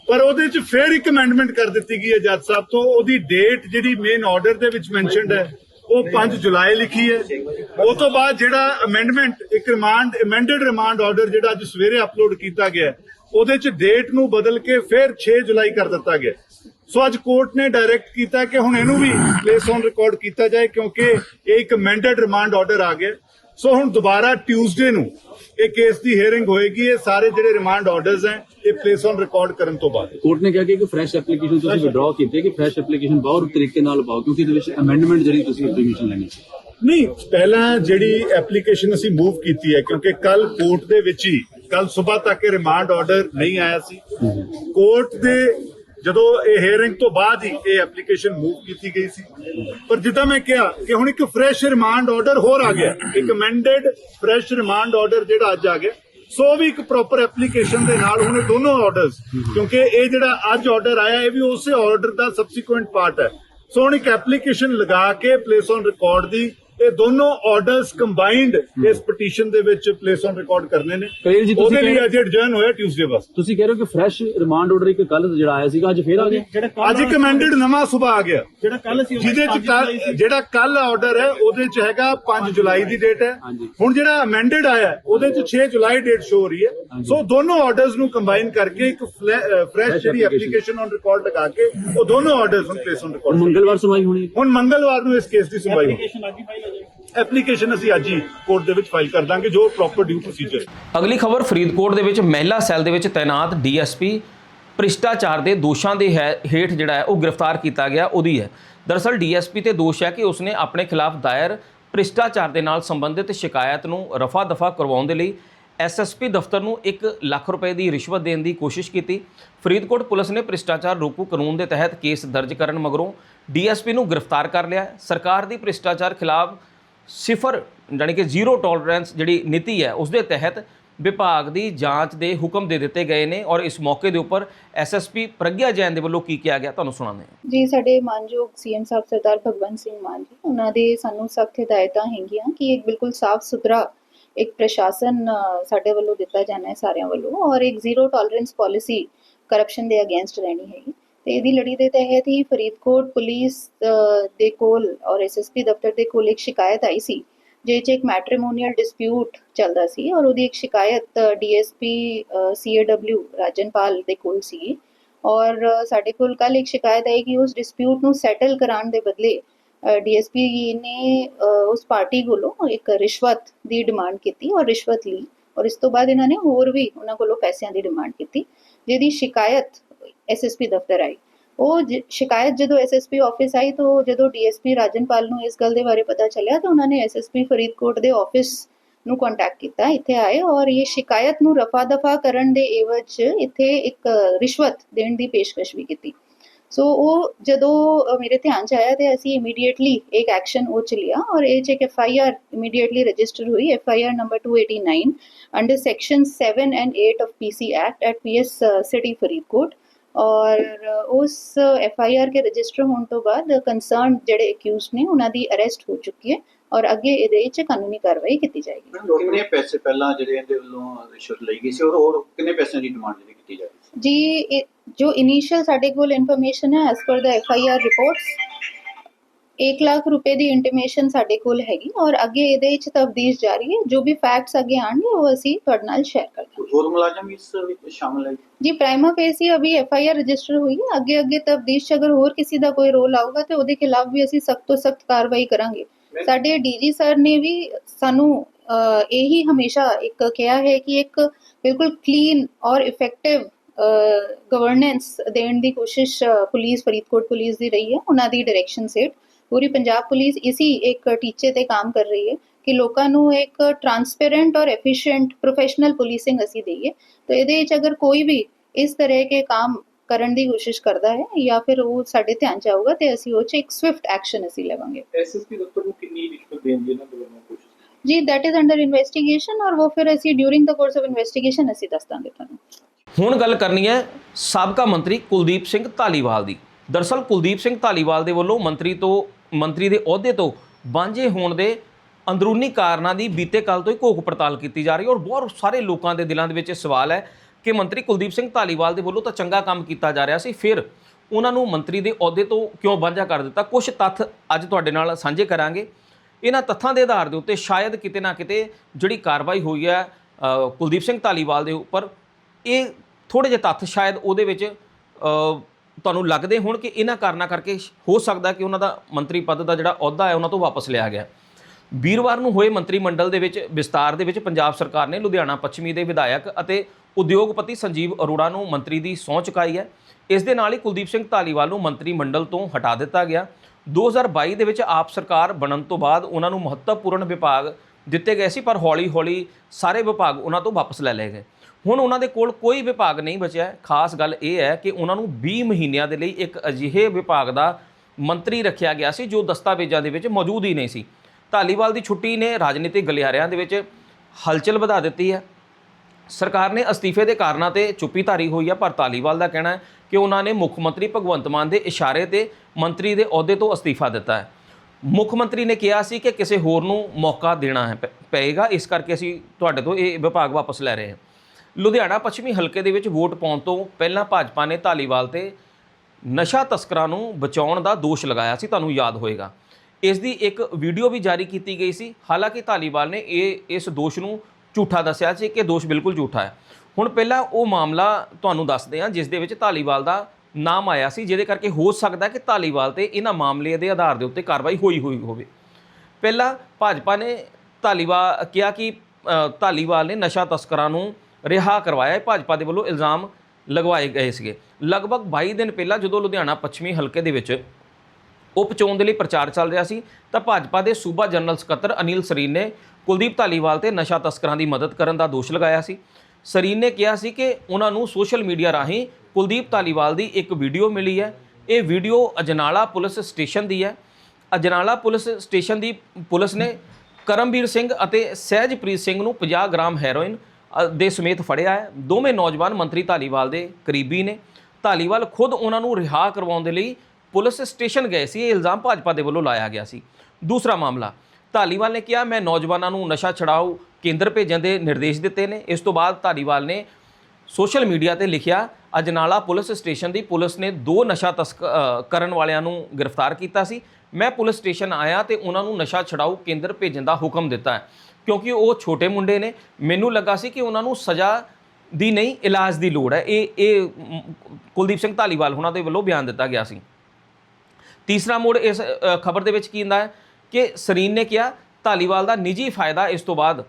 ਪਰ ਉਹਦੇ ਚ ਫਿਰ ਇੱਕ ਅਮੈਂਡਮੈਂਟ ਕਰ ਦਿੱਤੀ ਗਈ ਹੈ ਜੱਜ ਸਾਹਿਬ ਤੋਂ। ਉਹਦੀ ਡੇਟ ਜਿਹੜੀ ਮੇਨ ਆਰਡਰ ਦੇ ਵਿੱਚ ਮੈਂਸ਼ਨਡ ਹੈ ਉਹ 5 ਜੁਲਾਈ ਲਿਖੀ ਹੈ। ਉਹ ਤੋਂ ਬਾਅਦ ਜਿਹੜਾ ਅਮੈਂਡਮੈਂਟ ਇੱਕ ਰਿਮਾਂਡ ਅਮੈਂਡਡ ਰਿਮਾਂਡ ਆਰਡਰ ਜਿਹੜਾ ਅੱਜ ਸਵੇਰੇ ਅਪਲੋਡ ਕੀਤਾ ਗਿਆ ਉਹਦੇ ਚ ਡੇਟ ਨੂੰ ਬਦਲ ਕੇ ਫਿਰ 6 ਜੁਲਾਈ ਕਰ ਦਿੱਤਾ ਗਿਆ ਸੋ ਅੱਜ ਕੋਰਟ ਨੇ ਡਾਇਰੈਕਟ ਕੀਤਾ ਕਿ ਹੁਣ ਇਹਨੂੰ ਵੀ ਪਲੇਸ ਔਨ ਰਿਕਾਰਡ ਕੀਤਾ ਜਾਏ ਕਿਉਂਕਿ ਇਹ ਇੱਕ ਅਮੈਂਡਡ ਰਿਮਾਂਡ ਆਰਡਰ ਆ ਗਿਆ ਸੋ ਹੁਣ ਦੁਬਾਰਾ ਟਿਊਜ਼ਡੇ ਨੂੰ ਇਹ ਕੇਸ ਦੀ ਹੀਅਰਿੰਗ ਹੋਏਗੀ ਇਹ ਸਾਰੇ ਜਿਹੜੇ ਰਿਮਾਂਡ ਆਰਡਰਸ ਹੈ ਇਹ ਪਲੇਸ ਔਨ ਰਿਕਾਰਡ ਕਰਨ ਤੋਂ ਬਾਅਦ। ਕੋਰਟ ਨੇ ਕਿਹਾ ਕਿ ਫਰੈਸ਼ ਐਪਲੀਕੇਸ਼ਨ ਤੁਸੀਂ ਵਿਡਰਾਅ ਕੀਤੀ ਕਿ ਫਰੈਸ਼ ਐਪਲੀਕੇਸ਼ਨ ਬਹੁਤ ਤਰੀਕੇ ਨਾਲ ਪਾਓ ਕਿਉਂਕਿ ਇਹਦੇ ਵਿੱਚ ਅਮੈਂਡਮੈਂਟ ਜਿਹੜੀ ਤੁਸੀਂ ਐਪਲੀਕੇਸ਼ਨ ਲੈਣੀ ਸੀ। ਨਹੀਂ ਪਹਿਲਾਂ ਜਿਹੜੀ ਐਪਲੀਕੇਸ਼ਨ ਅਸੀਂ ਮੂਵ ਕੀਤੀ ਹੈ ਕਿਉਂਕਿ ਕੱਲ ਕੋਰਟ ਦੇ ਵਿੱਚ ਹੀ ਕੱਲ ਸਵੇਰ ਤੱਕ ਇਹ ਰਿਮਾਂਡ ਆਰਡਰ ਨਹੀਂ ਆਇਆ ਸੀ। ਕੋਰਟ ਦੇ ਜਦੋਂ ਇਹ ਹੇਅਰਿੰਗ ਤੋਂ ਬਾਅਦ ਹੀ ਇਹ ਐਪਲੀਕੇਸ਼ਨ ਮੂਵ ਕੀਤੀ ਗਈ ਸੀ। ਪਰ ਜਿੱਦਾਂ ਮੈਂ ਕਿਹਾ ਕਿ ਹੁਣ ਇੱਕ ਫਰੈਸ਼ ਰਿਮਾਂਡ ਆਰਡਰ ਹੋਰ ਆ ਗਿਆ। ਇੱਕ ਅਮੈਂਡਡ ਫਰੈਸ਼ ਰਿਮਾਂਡ ਆਰਡਰ ਜਿਹੜਾ ਅੱਜ ਆ ਗਿਆ। ਸੋ ਵੀ ਇੱਕ ਪ੍ਰੋਪਰ ਐਪਲੀਕੇਸ਼ਨ ਦੇ ਨਾਲ ਹੁਣ ਇਹ ਦੋਨੋਂ ਆਰਡਰਸ ਕਿਉਂਕਿ ਇਹ ਜਿਹੜਾ ਅੱਜ ਆਰਡਰ ਆਇਆ, ਇਹ ਵੀ ਉਸੇ ਆਰਡਰ ਦਾ ਸਬਸੀਕੁਐਂਟ ਪਾਰਟ ਹੈ। ਸੋ ਹੁਣ ਇੱਕ ਐਪਲੀਕੇਸ਼ਨ ਲਗਾ ਕੇ ਪਲੇਸ ਔਨ ਰਿਕਾਰਡ ਦੀ ਇਹ ਦੋਨੋਂ ਆਰਡਰਸ ਕੰਬਾਈਨਡ ਇਸ ਪਟੀਸ਼ਨ ਦੇ ਵਿੱਚ ਪਲੇਸ ਔਨ ਰਿਕਾਰਡ ਕਰਨੇ ਨੇ। ਕਲੀਰ ਜੀ, ਤੁਸੀਂ ਉਹਦੇ ਲਈ ਅੱਜ ਐਡਜਰਨ ਹੋਇਆ ਟਿਊਜ਼ਡੇ ਵਾਸਤੇ ਤੁਸੀਂ ਕਹਿ ਰਹੇ ਹੋ ਕਿ ਫਰੈਸ਼ ਰਿਮਾਂਡ ਆਰਡਰ ਇੱਕ ਕੱਲ ਜਿਹੜਾ ਆਇਆ ਸੀਗਾ ਅੱਜ ਫੇਰ ਆ ਗਿਆ? ਅੱਜ ਇੱਕ ਅਮੈਂਡਡ ਨਵਾਂ ਸੁਭਾ ਆ ਗਿਆ। ਜਿਹੜਾ ਕੱਲ ਸੀ ਜਿਹਦੇ ਚ ਜਿਹੜਾ ਕੱਲ ਆਰਡਰ ਹੈ ਉਹਦੇ ਚ ਹੈਗਾ 5 ਜੁਲਾਈ ਦੀ ਡੇਟ ਹੈ। ਹਾਂਜੀ। ਹੁਣ ਜਿਹੜਾ ਅਮੈਂਡਡ ਆਇਆ ਉਹਦੇ ਚ 6 ਜੁਲਾਈ ਡੇਟ ਸ਼ੋ ਹੋ ਰਹੀ ਹੈ। ਸੋ ਦੋਨੋਂ ਆਰਡਰਸ ਨੂੰ ਕੰਬਾਈਨ ਕਰਕੇ ਇੱਕ ਫਰੈਸ਼ ਜਿਹੜੀ। ਐਪਲੀਕੇਸ਼ਨ ਔਨ ਰਿਕਾਰਡ ਲਗਾ ਕੇ ਉਹ ਦੋਨੋਂ ਆਰਡਰਸ ਨੂੰ ਪਲੇਸ ਔਨ ਹੁਣ ਰਿਕਾਰਡ ਮੰਗਲਵਾਰ ਸੁਣਵਾਈ ਹੋਣੀ ਹੁਣ ਮੰਗਲਵਾਰ ਨੂੰ ਇਸ ਕੇਸ ਦੀ ਸੁਣਵਾਈ ਹੋਣੀ। ਐਪਲੀਕੇਸ਼ਨ ਅਸੀਂ ਅੱਜ ਹੀ ਕੋਰਟ ਦੇ ਵਿੱਚ ਫਾਈਲ ਕਰ ਦਾਂਗੇ, ਜੋ ਪ੍ਰੋਪਰ ਡਿਊ ਪ੍ਰੋਸੀਜਰ ਅਗਲੀ ਖਬਰ, ਫਰੀਦਕੋਟ ਦੇ ਵਿੱਚ ਮਹਿਲਾ ਸੈੱਲ ਦੇ ਵਿੱਚ ਤਾਇਨਾਤ ਡੀਐਸਪੀ ਭ੍ਰਿਸ਼ਟਾਚਾਰ ਦੇ ਦੋਸ਼ਾਂ ਦੇ ਹੈ ਹੇਠ ਜਿਹੜਾ ਹੈ, ਉਹ ਗ੍ਰਿਫਤਾਰ ਕੀਤਾ ਗਿਆ, ਉਹਦੀ ਹੈ। ਦਰਅਸਲ ਡੀਐਸਪੀ ਤੇ ਦੋਸ਼ ਹੈ ਕਿ ਉਸਨੇ ਆਪਣੇ ਖਿਲਾਫ ਦਾਇਰ ਭ੍ਰਿਸ਼ਟਾਚਾਰ ਦੇ ਨਾਲ ਸੰਬੰਧਿਤ ਸ਼ਿਕਾਇਤ ਨੂੰ ਰਫਾ ਦਫਾ ਕਰਵਾਉਣ ਦੇ ਲਈ ਐਸਐਸਪੀ ਦਫ਼ਤਰ ਨੂੰ 1 ਲੱਖ ਰੁਪਏ ਦੀ ਰਿਸ਼ਵਤ ਦੇਣ ਦੀ ਕੋਸ਼ਿਸ਼ ਕੀਤੀ। ਫਰੀਦਕੋਟ ਪੁਲਿਸ ਨੇ ਭ੍ਰਿਸ਼ਟਾਚਾਰ ਰੋਕੂ ਕਾਨੂੰਨ ਦੇ ਤਹਿਤ ਕੇਸ ਦਰਜ ਕਰਨ ਮਗਰੋਂ ਡੀਐਸਪੀ ਨੂੰ ਗ੍ਰਿਫਤਾਰ ਕਰ ਲਿਆ। ਸਰਕਾਰ ਦੀ ਭ੍ਰਿਸ਼ਟਾਚਾਰ ਖਿਲਾਫ ਸਿਫਰ ਯਾਨੀ ਕਿ ਜ਼ੀਰੋ ਟੋਲਰੈਂਸ ਜਿਹੜੀ ਨੀਤੀ ਹੈ, ਉਸ ਦੇ ਤਹਿਤ ਵਿਭਾਗ ਦੀ ਜਾਂਚ ਦੇ ਹੁਕਮ ਦੇ ਦਿੱਤੇ ਗਏ ਨੇ ਔਰ ਇਸ ਮੌਕੇ ਦੇ ਉੱਪਰ ਐਸਐਸਪੀ ਪ੍ਰਗਿਆ ਜੈਨ ਦੇ ਵੱਲੋਂ ਕੀ ਕਿਹਾ ਗਿਆ, ਤੁਹਾਨੂੰ ਸੁਣਾਉਂਦੇ ਹਾਂ। ਜੀ, ਸਾਡੇ ਮਾਨਯੋਗ ਸੀਐਮ ਸਾਹਿਬ ਸਰਦਾਰ ਭਗਵੰਤ ਸਿੰਘ ਮਾਨ ਜੀ, ਉਹਨਾਂ ਦੇ ਸਾਨੂੰ ਸਖਤ ਹਦਾਇਤਾਂ ਹੈਗੀਆਂ ਕਿ ਇੱਕ ਬਿਲਕੁਲ ਸਾਫ਼ ਸੁਥਰਾ ਇੱਕ ਪ੍ਰਸ਼ਾਸਨ ਸਾਡੇ ਵੱਲੋਂ ਦਿੱਤਾ ਜਾਣਾ ਹੈ ਸਾਰਿਆਂ ਵੱਲੋਂ ਔਰ ਇੱਕ ਜ਼ੀਰੋ ਟੋਲਰੈਂਸ ਪਾਲਿਸੀ ਕਰਪਸ਼ਨ ਦੇ ਅਗੇਂਸਟ ਰਹਿਣੀ ਹੈਗੀ। ਤੇ ਇਹਦੀ ਲੜੀ ਦੇ ਤਹਿਤ ਹੀ ਫਰੀਦਕੋਟ ਪੁਲਿਸ ਦੇ ਕੋਲ ਔਰ ਐਸਐਸਪੀ ਦਫ਼ਤਰ ਦੇ ਕੋਲ ਇੱਕ ਸ਼ਿਕਾਇਤ ਆਈ ਸੀ ਜਿਹ 'ਚ ਇੱਕ ਮੈਟ੍ਰੀਮੋਨੀਅਲ ਡਿਸਪਿਊਟ ਚੱਲਦਾ ਸੀ ਔਰ ਉਹਦੀ ਇੱਕ ਸ਼ਿਕਾਇਤ ਡੀਐਸਪੀ ਸੀਏਡਬਲਿਊ ਰਾਜਨਪਾਲ ਦੇ ਕੋਲ ਸੀ। ਔਰ ਸਾਡੇ ਕੋਲ ਕੱਲ ਇੱਕ ਸ਼ਿਕਾਇਤ ਆਈ ਕਿ ਉਸ ਡਿਸਪਿਊਟ ਨੂੰ ਸੈਟਲ ਕਰਾਉਣ ਦੇ ਬਦਲੇ ਡੀਐਸਪੀ ਨੇ ਉਸ ਪਾਰਟੀ ਕੋਲੋਂ ਇੱਕ ਰਿਸ਼ਵਤ ਦੀ ਡਿਮਾਂਡ ਕੀਤੀ ਔਰ ਰਿਸ਼ਵਤ ਲਈ ਔਰ ਇਸ ਤੋਂ ਬਾਅਦ ਇਹਨਾਂ ਨੇ ਹੋਰ ਵੀ ਉਹਨਾਂ ਕੋਲੋਂ ਪੈਸਿਆਂ ਦੀ ਡਿਮਾਂਡ ਕੀਤੀ, ਜਿਹਦੀ ਸ਼ਿਕਾਇਤ ਐਸਐਸਪੀ ਦਫ਼ਤਰ ਆਈ। ਉਹ ਸ਼ਿਕਾਇਤ ਜਦੋਂ ਐਸਐਸਪੀ ਆਫਿਸ ਆਈ ਤਾਂ ਜਦੋਂ ਡੀਐਸਪੀ ਰਾਜਨਪਾਲ ਨੂੰ ਇਸ ਗੱਲ ਦੇ ਬਾਰੇ ਪਤਾ ਚੱਲਿਆ ਤਾਂ ਉਹਨਾਂ ਨੇ ਐਸਐਸਪੀ ਫਰੀਦਕੋਟ ਦੇ ਆਫਿਸ ਨੂੰ ਕੰਟੈਕਟ ਕੀਤਾ, ਇੱਥੇ ਆਏ ਔਰ ਇਹ ਸ਼ਿਕਾਇਤ ਨੂੰ ਰਫਾ ਦਫਾ ਕਰਨ ਦੇ ਏਵਜ 'ਚ ਇੱਥੇ ਇੱਕ ਰਿਸ਼ਵਤ ਦੇਣ ਦੀ ਪੇਸ਼ਕਸ਼ ਵੀ ਕੀਤੀ। ਸੋ ਉਹ ਜਦੋਂ ਅ, ਮੇਰੇ ਧਿਆਨ ਚ ਆਇਆ ਤੇ ਅਸੀਂ ਇਮੀਡੀਏਟਲੀ ਇੱਕ ਐਕਸ਼ਨ ਉਹ ਚ ਲਿਆ ਔਰ ਇਹ 'ਚ ਇੱਕ F I R immediately register ਹੋਈ F I R number 289 under section 7 and 8 of PC act at PS city Faridkot ਔਰ ਅ, ਉਸ ਐਫ ਆਈ ਆਰ ਕੇ ਰਜਿਸਟਰ ਹੋਣ ਤੋਂ ਬਾਅਦ ਕੰਸਰਨ ਜਿਹੜੇ ਅਕਿਊਜ਼ਡ ਨੇ ਉਹਨਾਂ ਦੀ ਅਰੈਸਟ ਹੋ ਚੁੱਕੀ ਹੈ ਔਰ ਅੱਗੇ ਇਹਦੇ ਵਿੱਚ ਕਾਨੂੰਨੀ ਕਾਰਵਾਈ ਕੀਤੀ ਜਾਏਗੀ। ਕਿੰਨੇ ਪੈਸੇ ਪਹਿਲਾਂ ਜਿਹੜੇ ਇਹਦੇ ਵੱਲੋਂ ਰਿਸ਼ਵਤ ਲਈ ਗਈ ਸੀ ਔਰ ਹੋਰ ਕਿੰਨੇ ਪੈਸਿਆਂ ਦੀ ਡਿਮਾਂਡ ਜਿਹੜੀ ਕੀਤੀ ਜਾ ਰਹੀ ਸੀ? ਜੀ ਜੋ ਇਨੀਸ਼ੀਅਲ ਸਾਡੇ ਕੋਲ ਇਨਫੋਰਮੇਸ਼ਨ ਹੈ as per the F I R reports 1 lakh ਰੁਪਏ ਦੀ ਇੰਟੀਮੇਸ਼ਨ ਸਾਡੇ ਕੋਲ ਹੈਗੀ ਔਰ ਅੱਗੇ ਇਹਦੇ ਵਿੱਚ ਤਫਦੀਸ਼ ਜਾਰੀ ਹੈ। ਜੋ ਵੀ ਫੈਕਟਸ ਅੱਗੇ ਆਣਗੇ ਉਹ ਅਸੀਂ ਤੁਹਾਡੇ ਨਾਲ ਸ਼ੇਅਰ ਕਰ ਦਾਂਗੇ। ਹੋਰ ਮੁਲਾਜ਼ਮ ਇਸ ਵਿੱਚ ਸ਼ਾਮਲ ਹੈ ਜੀ? ਪ੍ਰਾਈਮਾ ਫੇਸੀ ਅਭੀ ਐਫ ਆਈ ਆਰ ਰਜਿਸਟਰ ਹੋਈ ਹੈ। ਅੱਗੇ ਅੱਗੇ 'ਚ ਅਗਰ ਹੋਰ ਕਿਸੇ ਦਾ ਕੋਈ ਰੋਲ ਆਊਗਾ ਤੇ ਉਹਦੇ ਖਿਲਾਫ ਵੀ ਅਸੀਂ ਸਖਤ ਤੋਂ ਸਖਤ ਕਾਰਵਾਈ ਕਰਾਂਗੇ। ਸਾਡੇ ਡੀਜੀ ਸਰ ਨੇ ਵੀ ਸਾਨੂੰ ਇਹੀ ਹਮੇਸ਼ਾ ਇੱਕ ਕਿਹਾ ਹੈ ਕਿ ਇੱਕ ਬਿਲਕੁਲ ਕਲੀਨ ਔਰ ਇਫੈਕਟਿਵ ਗਵਰਨੈਂਸ ਦੇਣ ਦੀ ਕੋਸ਼ਿਸ਼ ਪੁਲਿਸ, ਫਰੀਦਕੋਟ ਪੁਲਿਸ ਦੀ ਰਹੀ ਹੈ। ਉਹਨਾਂ ਦੀ ਡਾਇਰੈਕਸ਼ਨ ਸੇਟ ਪੂਰੀ ਪੰਜਾਬ ਪੁਲਿਸ ਇਸੀ ਇੱਕ ਟੀਚੇ ਤੇ ਕੰਮ ਕਰ ਰਹੀ ਹੈ ਕਿ ਲੋਕਾਂ ਨੂੰ ਇੱਕ ਟਰਾਂਸਪੇਰੈਂਟ ਔਰ ਐਫੀਸ਼ੀਐਂਟ ਪ੍ਰੋਫੈਸ਼ਨਲ ਪੁਲਿਸਿੰਗ ਅਸੀਂ ਦਈਏ। ਤਾਂ ਇਹਦੇ ਵਿੱਚ ਅਗਰ ਕੋਈ ਵੀ ਇਸ ਤਰ੍ਹਾਂ ਕੇ ਕੰਮ ਕਰਨ ਦੀ ਕੋਸ਼ਿਸ਼ ਕਰਦਾ ਹੈ ਜਾਂ ਫਿਰ ਉਹ ਸਾਡੇ ਧਿਆਨ ਚ ਆਊਗਾ ਤੇ ਅਸੀਂ ਉਹ ਚ ਇੱਕ ਸਵਿਫਟ ਐਕਸ਼ਨ ਅਸੀਂ ਲਵਾਂਗੇ। ਐਸਐਸਪੀ ਦਫ਼ਤਰ ਨੂੰ ਕਿੰਨੀ ਰਿਸ਼ਵਤ ਦੇਣ ਦੀ ਇਹਨਾਂ ਵੱਲੋਂ ਕੋਸ਼ਿਸ਼ ਜੀ that is ਅੰਡਰ ਇਨਵੈਸਟੀਗੇਸ਼ਨ ਔਰ ਉਹ ਫਿਰ ਅਸੀਂ during the course of investigation ਅਸੀਂ ਦੱਸ ਦਾਂਗੇ ਤੁਹਾਨੂੰ। ਹੁਣ ਗੱਲ ਕਰਨੀ ਹੈ ਸਾਬਕਾ ਮੰਤਰੀ ਕੁਲਦੀਪ ਸਿੰਘ ਧਾਲੀਵਾਲ ਦੀ। ਦਰਸਲ ਕੁਲਦੀਪ ਸਿੰਘ ਧਾਲੀਵਾਲ ਦੇ ਵੱਲੋਂ ਮੰਤਰੀ ਤੋਂ ਮੰਤਰੀ ਦੇ ਅਹੁਦੇ ਤੋਂ ਵਾਂਝੇ ਹੋਣ ਦੇ ਅੰਦਰੂਨੀ ਕਾਰਨਾਂ ਦੀ ਬੀਤੇ ਕੱਲ ਤੋਂ ਹੀ ਘੋਖ ਪੜਤਾਲ ਕੀਤੀ ਜਾ ਰਹੀ ਹੈ ਔਰ ਬਹੁਤ ਸਾਰੇ ਲੋਕਾਂ ਦੇ ਦਿਲਾਂ ਦੇ ਵਿੱਚ ਇਹ ਸਵਾਲ ਹੈ ਕਿ ਮੰਤਰੀ ਕੁਲਦੀਪ ਸਿੰਘ ਧਾਲੀਵਾਲ ਦੇ ਵੱਲੋਂ ਤਾਂ ਚੰਗਾ ਕੰਮ ਕੀਤਾ ਜਾ ਰਿਹਾ ਸੀ, ਫਿਰ ਉਹਨਾਂ ਨੂੰ ਮੰਤਰੀ ਦੇ ਅਹੁਦੇ ਤੋਂ ਕਿਉਂ ਵਾਂਝਾ ਕਰ ਦਿੱਤਾ? ਕੁਝ ਤੱਥ ਅੱਜ ਤੁਹਾਡੇ ਨਾਲ ਸਾਂਝੇ ਕਰਾਂਗੇ। ਇਹਨਾਂ ਤੱਥਾਂ ਦੇ ਆਧਾਰ ਦੇ ਉੱਤੇ ਸ਼ਾਇਦ ਕਿਤੇ ਨਾ ਕਿਤੇ ਜਿਹੜੀ ਕਾਰਵਾਈ ਹੋਈ ਹੈ ਕੁਲਦੀਪ ਸਿੰਘ ਧਾਲੀਵਾਲ ਦੇ ਉੱਪਰ, ਇਹ ਥੋੜੇ ਜਿਹੇ ਤੱਥ ਸ਼ਾਇਦ ਉਹਦੇ ਵਿੱਚ ਤੁਹਾਨੂੰ ਲੱਗਦੇ ਹੋਣ ਕਿ ਇਹਨਾਂ ਕਾਰਨਾਂ ਕਰਕੇ ਹੋ ਸਕਦਾ ਕਿ ਉਹਨਾਂ ਦਾ ਮੰਤਰੀ ਪਦ ਦਾ ਜਿਹੜਾ ਅਹੁਦਾ ਹੈ, ਉਹਨਾਂ ਤੋਂ ਵਾਪਸ ਲਿਆ ਗਿਆ। ਵੀਰਵਾਰ ਨੂੰ ਹੋਏ ਮੰਤਰੀ ਮੰਡਲ ਦੇ ਵਿੱਚ ਵਿਸਤਾਰ ਦੇ ਵਿੱਚ ਪੰਜਾਬ ਸਰਕਾਰ ਨੇ ਲੁਧਿਆਣਾ ਪੱਛਮੀ ਦੇ ਵਿਧਾਇਕ ਅਤੇ ਉਦਯੋਗਪਤੀ ਸੰਜੀਵ ਅਰੋੜਾ ਨੂੰ ਮੰਤਰੀ ਦੀ ਸਹੁੰ ਚੁਕਾਈ ਹੈ। ਇਸ ਦੇ ਨਾਲ ਹੀ ਕੁਲਦੀਪ ਸਿੰਘ ਧਾਲੀਵਾਲ ਨੂੰ ਮੰਤਰੀ ਮੰਡਲ ਤੋਂ ਹਟਾ ਦਿੱਤਾ ਗਿਆ। 2022 ਦੇ ਵਿੱਚ ਆਪ ਸਰਕਾਰ ਬਣਨ ਤੋਂ ਬਾਅਦ ਉਹਨਾਂ ਨੂੰ ਮਹੱਤਵਪੂਰਨ ਵਿਭਾਗ ਦਿੱਤੇ ਗਏ ਸੀ, ਪਰ ਹੌਲੀ-ਹੌਲੀ ਸਾਰੇ ਵਿਭਾਗ ਉਹਨਾਂ ਤੋਂ ਵਾਪਸ ਲੈ ਲਏ ਗਏ। ਹੁਣ ਉਹਨਾਂ ਦੇ ਕੋਲ ਕੋਈ ਵਿਭਾਗ ਨਹੀਂ ਬਚਿਆ। ਖਾਸ ਗੱਲ ਇਹ ਹੈ ਕਿ ਉਹਨਾਂ ਨੂੰ 20 ਮਹੀਨਿਆਂ ਦੇ ਲਈ ਇੱਕ ਅਜਿਹੇ ਵਿਭਾਗ ਦਾ ਮੰਤਰੀ ਰੱਖਿਆ ਗਿਆ ਸੀ, ਜੋ ਦਸਤਾਵੇਜ਼ਾਂ ਦੇ ਵਿੱਚ ਮੌਜੂਦ ਹੀ ਨਹੀਂ ਸੀ। ਧਾਲੀਵਾਲ ਦੀ ਛੁੱਟੀ ਨੇ ਰਾਜਨੀਤਿਕ ਗਲਿਆਰਿਆਂ ਦੇ ਵਿੱਚ ਹਲਚਲ ਵਧਾ ਦਿੱਤੀ ਹੈ। ਸਰਕਾਰ ਨੇ ਅਸਤੀਫੇ ਦੇ ਕਾਰਨਾਂ ਤੇ ਚੁੱਪੀ ਧਾਰੀ ਹੋਈ ਹੈ ਪਰ ਧਾਲੀਵਾਲ ਦਾ ਕਹਿਣਾ ਹੈ ਕਿ ਉਹਨਾਂ ਨੇ ਮੁੱਖ ਮੰਤਰੀ ਭਗਵੰਤ ਮਾਨ ਦੇ ਇਸ਼ਾਰੇ ਤੇ ਮੰਤਰੀ ਦੇ ਅਹੁਦੇ ਤੋਂ ਅਸਤੀਫਾ ਦਿੱਤਾ ਹੈ। ਮੁੱਖ ਮੰਤਰੀ ਨੇ ਕਿਹਾ ਸੀ ਕਿ ਕਿਸੇ ਹੋਰ ਨੂੰ ਮੌਕਾ ਦੇਣਾ ਹੈ ਪਏਗਾ, ਇਸ ਕਰਕੇ ਅਸੀਂ ਤੁਹਾਡੇ ਤੋਂ ਇਹ ਵਿਭਾਗ ਵਾਪਸ ਲੈ ਰਹੇ ਹਾਂ। ਲੁਧਿਆਣਾ ਪੱਛਮੀ ਹਲਕੇ ਦੇ ਵਿੱਚ ਵੋਟ ਪਾਉਣ ਤੋਂ ਪਹਿਲਾਂ ਭਾਜਪਾ ਨੇ ਧਾਲੀਵਾਲ ਤੇ ਨਸ਼ਾ ਤਸਕਰਾਂ ਨੂੰ ਬਚਾਉਣ ਦਾ ਦੋਸ਼ ਲਗਾਇਆ ਸੀ, ਤੁਹਾਨੂੰ ਯਾਦ ਹੋਏਗਾ। ਇਸ ਦੀ ਇੱਕ ਵੀਡੀਓ ਵੀ ਜਾਰੀ ਕੀਤੀ ਗਈ ਸੀ। ਹਾਲਾਂਕਿ ਧਾਲੀਵਾਲ ਨੇ ਇਹ, ਇਸ ਦੋਸ਼ ਨੂੰ ਝੂਠਾ ਦੱਸਿਆ ਸੀ ਕਿ ਦੋਸ਼ ਬਿਲਕੁਲ ਝੂਠਾ ਹੈ। ਹੁਣ ਪਹਿਲਾਂ ਉਹ ਮਾਮਲਾ ਤੁਹਾਨੂੰ ਦੱਸਦੇ ਹਾਂ, ਜਿਸ ਦੇ ਵਿੱਚ ਧਾਲੀਵਾਲ ਦਾ ਨਾਮ ਆਇਆ ਸੀ, ਜਿਹਦੇ ਕਰਕੇ ਹੋ ਸਕਦਾ ਕਿ ਧਾਲੀਵਾਲ ਤੇ ਇਹਨਾਂ ਮਾਮਲੇ ਦੇ ਆਧਾਰ ਦੇ ਉੱਤੇ ਕਾਰਵਾਈ ਹੋਈ ਹੋਈ ਹੋਵੇ। ਪਹਿਲਾਂ ਭਾਜਪਾ ਨੇ ਧਾਲੀਵਾਲ, ਕਿਹਾ ਕਿ ਧਾਲੀਵਾਲ ਨੇ ਨਸ਼ਾ ਤਸਕਰਾਂ ਨੂੰ ਰਿਹਾ ਕਰਵਾਇਆ। ਹੈ ਭਾਜਪਾ ਦੇ ਵੱਲੋਂ ਇਲਜ਼ਾਮ ਲਗਵਾਏ ਗਏ ਸੀਗੇ। ਲਗਭਗ 22 ਦਿਨ ਪਹਿਲਾਂ ਜਦੋਂ ਲੁਧਿਆਣਾ ਪੱਛਮੀ ਹਲਕੇ ਦੇ ਵਿੱਚ ਉਪ ਚੋਣ ਦੇ ਲਈ ਪ੍ਰਚਾਰ ਚੱਲ ਰਿਹਾ ਸੀ, ਤਾਂ ਭਾਜਪਾ ਦੇ ਸੂਬਾ ਜਨਰਲ ਸਕੱਤਰ ਅਨਿਲ ਸਰੀਨ ਨੇ ਕੁਲਦੀਪ ਧਾਲੀਵਾਲ ਤੇ ਨਸ਼ਾ ਤਸਕਰਾਂ ਦੀ ਮਦਦ ਕਰਨ ਦਾ ਦੋਸ਼ ਲਗਾਇਆ ਸੀ। ਸਰੀਨ ਨੇ ਕਿਹਾ ਸੀ ਕਿ ਉਹਨਾਂ ਨੂੰ ਸੋਸ਼ਲ ਮੀਡੀਆ ਰਾਹੀਂ ਕੁਲਦੀਪ ਧਾਲੀਵਾਲ ਦੀ ਇੱਕ ਵੀਡੀਓ ਮਿਲੀ ਹੈ। ਇਹ ਵੀਡੀਓ ਅਜਨਾਲਾ ਪੁਲਿਸ ਸਟੇਸ਼ਨ ਦੀ ਹੈ। ਅਜਨਾਲਾ ਪੁਲਿਸ ਸਟੇਸ਼ਨ ਦੀ ਪੁਲਿਸ ਨੇ ਕਰਮਵੀਰ ਸਿੰਘ ਅਤੇ ਸਹਿਜਪ੍ਰੀਤ ਸਿੰਘ ਨੂੰ 50 ਗ੍ਰਾਮ ਹੈਰੋਇਨ ਦੇ ਸਮੇਤ ਫੜਿਆ ਹੈ। ਦੋਵੇਂ ਨੌਜਵਾਨ ਮੰਤਰੀ ਧਾਲੀਵਾਲ ਦੇ ਕਰੀਬੀ ਨੇ। ਧਾਲੀਵਾਲ ਖੁਦ ਉਹਨਾਂ ਨੂੰ ਰਿਹਾ ਕਰਵਾਉਣ ਦੇ ਲਈ ਪੁਲਿਸ ਸਟੇਸ਼ਨ ਗਏ ਸੀ, ਇਹ ਇਲਜ਼ਾਮ ਭਾਜਪਾ ਦੇ ਵੱਲੋਂ ਲਾਇਆ ਗਿਆ ਸੀ। ਦੂਸਰਾ ਮਾਮਲਾ, ਧਾਲੀਵਾਲ ਨੇ ਕਿਹਾ, ਮੈਂ ਨੌਜਵਾਨਾਂ ਨੂੰ ਨਸ਼ਾ ਛਡਾਊ ਕੇਂਦਰ ਭੇਜਣ ਦੇ ਨਿਰਦੇਸ਼ ਦਿੱਤੇ ਨੇ। ਇਸ ਤੋਂ ਬਾਅਦ ਧਾਲੀਵਾਲ ਨੇ ਸੋਸ਼ਲ ਮੀਡੀਆ ਤੇ ਲਿਖਿਆ, ਅਜਨਾਲਾ ਪੁਲਿਸ ਸਟੇਸ਼ਨ ਦੀ ਪੁਲਿਸ ਨੇ ਦੋ ਨਸ਼ਾ ਤਸਕ ਕਰਨ ਵਾਲਿਆਂ ਨੂੰ ਗ੍ਰਿਫਤਾਰ ਕੀਤਾ ਸੀ। ਮੈਂ ਪੁਲਿਸ ਸਟੇਸ਼ਨ ਆਇਆ ਤੇ ਉਹਨਾਂ ਨੂੰ ਨਸ਼ਾ ਛਡਾਊ ਕੇਂਦਰ ਭੇਜਣ ਦਾ ਹੁਕਮ ਦਿੱਤਾ ਹੈ। ਕਿਉਂਕਿ ਉਹ ਛੋਟੇ ਮੁੰਡੇ ਨੇ, ਮੈਨੂੰ ਲੱਗਾ ਸੀ ਕਿ ਉਹਨਾਂ ਨੂੰ ਸਜ਼ਾ ਦੀ ਨਹੀਂ, ਇਲਾਜ ਦੀ ਲੋੜ ਹੈ। ਇਹ ਇਹ, ਕੁਲਦੀਪ ਸਿੰਘ ਧਾਲੀਵਾਲ ਉਹਨਾਂ ਦੇ ਵੱਲੋਂ ਬਿਆਨ ਦਿੱਤਾ ਗਿਆ ਸੀ। ਤੀਸਰਾ ਮੋੜ ਇਸ ਖਬਰ ਦੇ ਵਿੱਚ ਕੀ ਹੁੰਦਾ ਹੈ ਕਿ ਸਰੀਨ ਨੇ ਕਿਹਾ, ਧਾਲੀਵਾਲ ਦਾ ਨਿੱਜੀ ਫਾਇਦਾ ਇਸ ਤੋਂ ਬਾਅਦ।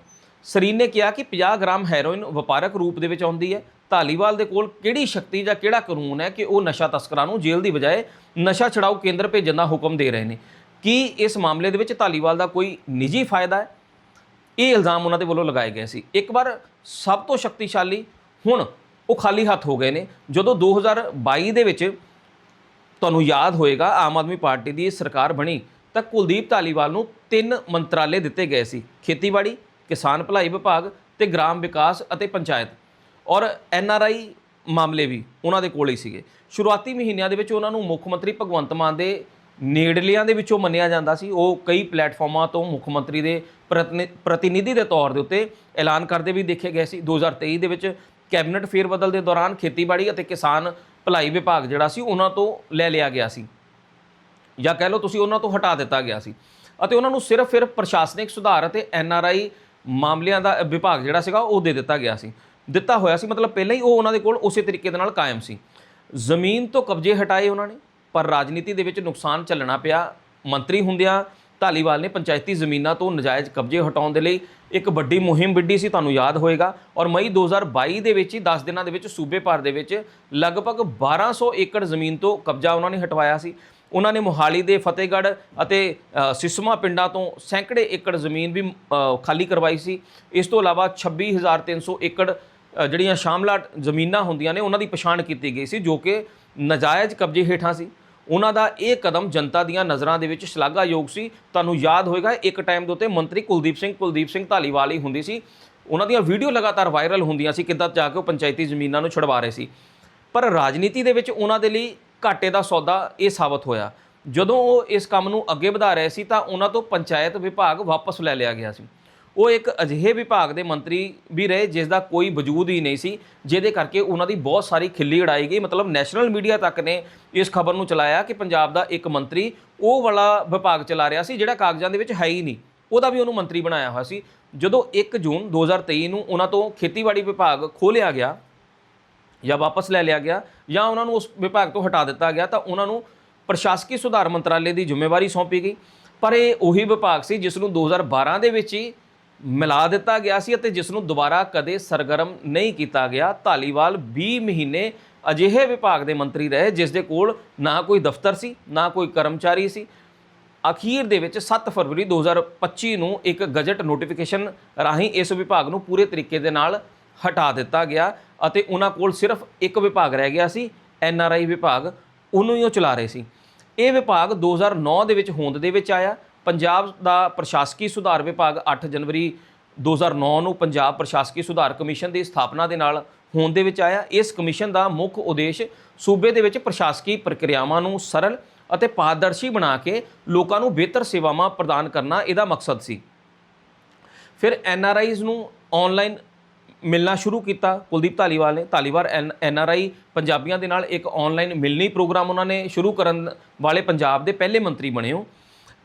ਸਰੀਨ ਨੇ ਕਿਹਾ ਕਿ 50 ਗ੍ਰਾਮ ਹੈਰੋਇਨ ਵਪਾਰਕ ਰੂਪ ਦੇ ਵਿੱਚ ਆਉਂਦੀ ਹੈ। ਧਾਲੀਵਾਲ ਦੇ ਕੋਲ ਕਿਹੜੀ ਸ਼ਕਤੀ ਜਾਂ ਕਿਹੜਾ ਕਾਨੂੰਨ ਹੈ ਕਿ ਉਹ ਨਸ਼ਾ ਤਸਕਰਾਂ ਨੂੰ ਜੇਲ੍ਹ ਦੀ ਬਜਾਏ ਨਸ਼ਾ ਛਡਾਊ ਕੇਂਦਰ ਭੇਜਣ ਦਾ ਹੁਕਮ ਦੇ ਰਹੇ ਨੇ? ਕੀ ਇਸ ਮਾਮਲੇ ਦੇ ਵਿੱਚ ਧਾਲੀਵਾਲ ਦਾ ਕੋਈ ਨਿੱਜੀ ਫਾਇਦਾ ਹੈ? ਇਹ ਇਲਜ਼ਾਮ ਉਹਨਾਂ ਦੇ ਵੱਲੋਂ ਲਗਾਏ ਗਏ ਸੀ। ਇੱਕ ਵਾਰ ਸਭ ਤੋਂ ਸ਼ਕਤੀਸ਼ਾਲੀ ਹੁਣ ਉਹ ਖਾਲੀ ਹੱਥ ਹੋ ਗਏ ਨੇ। ਜਦੋਂ 2022 ਦੇ ਵਿੱਚ ਤੁਹਾਨੂੰ ਯਾਦ ਹੋਏਗਾ, ਆਮ ਆਦਮੀ ਪਾਰਟੀ ਦੀ ਸਰਕਾਰ ਬਣੀ ਤਾਂ ਕੁਲਦੀਪ ਧਾਲੀਵਾਲ ਨੂੰ ਤਿੰਨ ਮੰਤਰਾਲੇ ਦਿੱਤੇ ਗਏ ਸੀ, ਖੇਤੀਬਾੜੀ, ਕਿਸਾਨ ਭਲਾਈ ਵਿਭਾਗ ਤੇ ਗ੍ਰਾਮ ਵਿਕਾਸ ਅਤੇ ਪੰਚਾਇਤ। ਔਰ ਐਨ ਆਰ ਆਈ ਮਾਮਲੇ ਵੀ ਉਹਨਾਂ ਦੇ ਕੋਲ ਹੀ ਸੀਗੇ। ਸ਼ੁਰੂਆਤੀ ਮਹੀਨਿਆਂ ਦੇ ਵਿੱਚ ਉਹਨਾਂ ਨੂੰ ਮੁੱਖ ਮੰਤਰੀ ਭਗਵੰਤ ਮਾਨ ਦੇ ਨੇੜਲਿਆਂ ਦੇ ਵਿੱਚੋਂ ਮੰਨਿਆ ਜਾਂਦਾ ਸੀ। ਉਹ ਕਈ ਪਲੇਟਫਾਰਮਾਂ ਤੋਂ ਮੁੱਖ ਮੰਤਰੀ ਦੇ ਪ੍ਰਤਿਨਿ- ਪ੍ਰਤੀਨਿਧੀ ਦੇ ਤੌਰ ਦੇ ਉੱਤੇ ਐਲਾਨ ਕਰਦੇ ਵੀ ਦੇਖੇ ਗਏ ਸੀ। 2023 ਦੇ ਵਿੱਚ ਕੈਬਨਿਟ ਫੇਰਬਦਲ ਦੇ ਦੌਰਾਨ ਖੇਤੀਬਾੜੀ ਅਤੇ ਕਿਸਾਨ ਭਲਾਈ ਵਿਭਾਗ ਜਿਹੜਾ ਸੀ, ਉਹਨਾਂ ਤੋਂ ਲੈ ਲਿਆ ਗਿਆ ਸੀ। ਜਾਂ ਕਹਿ ਲਓ ਤੁਸੀਂ ਉਹਨਾਂ ਤੋਂ ਹਟਾ ਦਿੱਤਾ ਗਿਆ ਸੀ। ਅਤੇ ਉਹਨਾਂ ਨੂੰ ਸਿਰਫ ਫਿਰ ਪ੍ਰਸ਼ਾਸਨਿਕ ਸੁਧਾਰ ਅਤੇ ਐੱਨ ਆਰ ਆਈ ਮਾਮਲਿਆਂ ਦਾ ਵਿਭਾਗ ਜਿਹੜਾ ਸੀਗਾ, ਉਹ ਦੇ ਦਿੱਤਾ ਗਿਆ ਸੀ। ਦਿੱਤਾ ਹੋਇਆ ਸੀ, ਮਤਲਬ ਪਹਿਲਾਂ ਹੀ ਉਹ ਉਹਨਾਂ ਦੇ ਕੋਲ ਉਸੇ ਤਰੀਕੇ ਦੇ ਨਾਲ ਕਾਇਮ ਸੀ। ਜ਼ਮੀਨ ਤੋਂ ਕਬਜ਼ੇ ਹਟਾਏ ਉਹਨਾਂ ਨੇ, ਪਰ ਰਾਜਨੀਤੀ ਦੇ ਵਿੱਚ ਨੁਕਸਾਨ ਚੱਲਣਾ ਪਿਆ। ਮੰਤਰੀ ਹੁੰਦਿਆਂ ਧਾਲੀਵਾਲ ਨੇ ਪੰਚਾਇਤੀ ਜ਼ਮੀਨਾਂ ਤੋਂ ਨਜਾਇਜ਼ ਕਬਜ਼ੇ ਹਟਾਉਣ ਦੇ ਲਈ ਇੱਕ ਵੱਡੀ ਮੁਹਿੰਮ ਵਿੱਢੀ ਸੀ, ਤੁਹਾਨੂੰ ਯਾਦ ਹੋਏਗਾ। ਔਰ ਮਈ 2022 ਦੇ ਵਿੱਚ ਹੀ 10 ਦਿਨਾਂ ਦੇ ਵਿੱਚ ਸੂਬੇ ਭਰ ਦੇ ਵਿੱਚ ਲਗਭਗ 1200 ਏਕੜ ਜ਼ਮੀਨ ਤੋਂ ਕਬਜ਼ਾ ਉਹਨਾਂ ਨੇ ਹਟਵਾਇਆ ਸੀ। ਉਹਨਾਂ ਨੇ ਮੋਹਾਲੀ ਦੇ ਫਤਿਹਗੜ੍ਹ ਅਤੇ ਸਿਸਮਾ ਪਿੰਡਾਂ ਤੋਂ ਸੈਂਕੜੇ ਏਕੜ ਜ਼ਮੀਨ ਵੀ ਖਾਲੀ ਕਰਵਾਈ ਸੀ। ਇਸ ਤੋਂ ਇਲਾਵਾ 26300 ਏਕੜ ਜਿਹੜੀਆਂ ਸ਼ਾਮਲਾਟ ਜ਼ਮੀਨਾਂ ਹੁੰਦੀਆਂ ਨੇ, ਉਹਨਾਂ ਦੀ ਪਛਾਣ ਕੀਤੀ ਗਈ ਸੀ, ਜੋ ਕਿ ਨਜਾਇਜ਼ ਕਬਜ਼ੇ ਹੇਠਾਂ ਸੀ। ਉਹਨਾਂ ਦਾ ਇਹ ਕਦਮ ਜਨਤਾ ਦੀਆਂ ਨਜ਼ਰਾਂ ਦੇ ਵਿੱਚ ਸ਼ਲਾਘਾਯੋਗ ਸੀ। ਤੁਹਾਨੂੰ ਯਾਦ ਹੋਏਗਾ, ਇੱਕ ਟਾਈਮ ਦੇ ਉੱਤੇ ਮੰਤਰੀ ਕੁਲਦੀਪ ਸਿੰਘ ਕੁਲਦੀਪ ਸਿੰਘ ਧਾਲੀਵਾਲ ਹੀ ਹੁੰਦੀ ਸੀ। ਉਹਨਾਂ ਦੀਆਂ ਵੀਡੀਓ ਲਗਾਤਾਰ ਵਾਇਰਲ ਹੁੰਦੀਆਂ ਸੀ, ਕਿੱਦਾਂ ਜਾ ਕੇ ਉਹ ਪੰਚਾਇਤੀ ਜ਼ਮੀਨਾਂ ਨੂੰ ਛੁਡਵਾ ਰਹੇ ਸੀ। ਪਰ ਰਾਜਨੀਤੀ ਦੇ ਵਿੱਚ ਉਹਨਾਂ ਦੇ ਲਈ ਘਾਟੇ ਦਾ ਸੌਦਾ ਇਹ ਸਾਬਤ ਹੋਇਆ। ਜਦੋਂ ਉਹ ਇਸ ਕੰਮ ਨੂੰ ਅੱਗੇ ਵਧਾ ਰਹੇ ਸੀ ਤਾਂ ਉਹਨਾਂ ਤੋਂ ਪੰਚਾਇਤ ਵਿਭਾਗ ਵਾਪਸ ਲੈ ਲਿਆ ਗਿਆ ਸੀ। ਉਹ ਇੱਕ ਅਜਿਹੇ ਵਿਭਾਗ ਦੇ ਮੰਤਰੀ ਵੀ ਰਹੇ, ਜਿਸ ਦਾ ਕੋਈ ਵਜੂਦ ਹੀ ਨਹੀਂ ਸੀ, ਜਿਹਦੇ ਕਰਕੇ ਉਹਨਾਂ ਦੀ ਬਹੁਤ ਸਾਰੀ ਖਿੱਲੀ ਉਡਾਈ ਗਈ। ਮਤਲਬ ਨੈਸ਼ਨਲ ਮੀਡੀਆ ਤੱਕ ਨੇ ਇਸ ਖਬਰ ਨੂੰ ਚਲਾਇਆ ਕਿ ਪੰਜਾਬ ਦਾ ਇੱਕ ਮੰਤਰੀ ਉਹ ਵਾਲਾ ਵਿਭਾਗ ਚਲਾ ਰਿਹਾ ਸੀ, ਜਿਹੜਾ ਕਾਗਜ਼ਾਂ ਦੇ ਵਿੱਚ ਹੈ ਹੀ ਨਹੀਂ। ਉਹਦਾ ਵੀ ਉਹਨੂੰ ਮੰਤਰੀ ਬਣਾਇਆ ਹੋਇਆ ਸੀ। ਜਦੋਂ 1 ਜੂਨ 2023 ਨੂੰ ਉਹਨਾਂ ਤੋਂ ਖੇਤੀਬਾੜੀ ਵਿਭਾਗ ਖੋਲਿਆ ਗਿਆ ਜਾਂ ਵਾਪਸ ਲੈ ਲਿਆ ਗਿਆ ਜਾਂ ਉਹਨਾਂ ਨੂੰ ਉਸ ਵਿਭਾਗ ਤੋਂ ਹਟਾ ਦਿੱਤਾ ਗਿਆ, ਤਾਂ ਉਹਨਾਂ ਨੂੰ ਪ੍ਰਸ਼ਾਸਕੀ ਸੁਧਾਰ ਮੰਤਰਾਲੇ ਦੀ ਜ਼ਿੰਮੇਵਾਰੀ ਸੌਂਪੀ ਗਈ। ਪਰ ਇਹ ਉਹੀ ਵਿਭਾਗ ਸੀ, ਜਿਸ ਨੂੰ 2012 ਦੇ ਵਿੱਚ ਹੀ ਮਿਲਾ ਦਿੱਤਾ ਗਿਆ ਸੀ ਅਤੇ ਜਿਸ ਨੂੰ ਦੁਬਾਰਾ ਕਦੇ ਸਰਗਰਮ ਨਹੀਂ ਕੀਤਾ ਗਿਆ। ਧਾਲੀਵਾਲ 20 ਮਹੀਨੇ ਅਜਿਹੇ ਵਿਭਾਗ ਦੇ ਮੰਤਰੀ ਰਹੇ, ਜਿਸ ਦੇ ਕੋਲ ਨਾ ਕੋਈ ਦਫ਼ਤਰ ਸੀ, ਨਾ ਕੋਈ ਕਰਮਚਾਰੀ ਸੀ। ਅਖੀਰ ਦੇ ਵਿੱਚ 7 ਫਰਵਰੀ 2025 ਨੂੰ ਇੱਕ ਗਜਟ ਨੋਟੀਫਿਕੇਸ਼ਨ ਰਾਹੀਂ ਇਸ ਵਿਭਾਗ ਨੂੰ ਪੂਰੇ ਤਰੀਕੇ ਦੇ ਨਾਲ ਹਟਾ ਦਿੱਤਾ ਗਿਆ ਅਤੇ ਉਹਨਾਂ ਕੋਲ ਸਿਰਫ ਇੱਕ ਵਿਭਾਗ ਰਹਿ ਗਿਆ ਸੀ, ਐਨ ਆਰ ਆਈ ਵਿਭਾਗ। ਉਹਨੂੰ ਹੀ ਉਹ ਚਲਾ ਰਹੇ ਸੀ। ਇਹ ਵਿਭਾਗ 2009 ਦੇ ਵਿੱਚ ਹੋਂਦ ਦੇ ਵਿੱਚ ਆਇਆ। ਪੰਜਾਬ ਦਾ ਪ੍ਰਸ਼ਾਸਕੀ ਸੁਧਾਰ ਵਿਭਾਗ 8 ਜਨਵਰੀ 2009 ਨੂੰ ਪੰਜਾਬ ਪ੍ਰਸ਼ਾਸਕੀ ਸੁਧਾਰ ਕਮਿਸ਼ਨ ਦੀ ਸਥਾਪਨਾ ਦੇ ਨਾਲ ਹੋਣ ਦੇ ਵਿੱਚ ਆਇਆ। ਇਸ ਕਮਿਸ਼ਨ ਦਾ ਮੁੱਖ ਉਦੇਸ਼ ਸੂਬੇ ਦੇ ਵਿੱਚ ਪ੍ਰਸ਼ਾਸਕੀ ਪ੍ਰਕਿਰਿਆਵਾਂ ਨੂੰ ਸਰਲ ਅਤੇ ਪਾਰਦਰਸ਼ੀ ਬਣਾ ਕੇ ਲੋਕਾਂ ਨੂੰ ਬਿਹਤਰ ਸੇਵਾਵਾਂ ਪ੍ਰਦਾਨ ਕਰਨਾ ਇਹਦਾ ਮਕਸਦ ਸੀ। ਫਿਰ ਐਨ ਆਰ ਆਈਜ਼ ਨੂੰ ਆਨਲਾਈਨ ਮਿਲਣਾ ਸ਼ੁਰੂ ਕੀਤਾ। ਕੁਲਦੀਪ ਧਾਲੀਵਾਲ ਨੇ ਧਾਲੀਵਾਲ ਐਨ ਆਰ ਆਈ ਪੰਜਾਬੀਆਂ ਦੇ ਨਾਲ ਇੱਕ ਆਨਲਾਈਨ ਮਿਲਣੀ ਪ੍ਰੋਗਰਾਮ ਉਹਨਾਂ ਨੇ ਸ਼ੁਰੂ ਕਰਨ ਵਾਲੇ ਪੰਜਾਬ ਦੇ ਪਹਿਲੇ ਮੰਤਰੀ ਬਣੇ ਹੋ।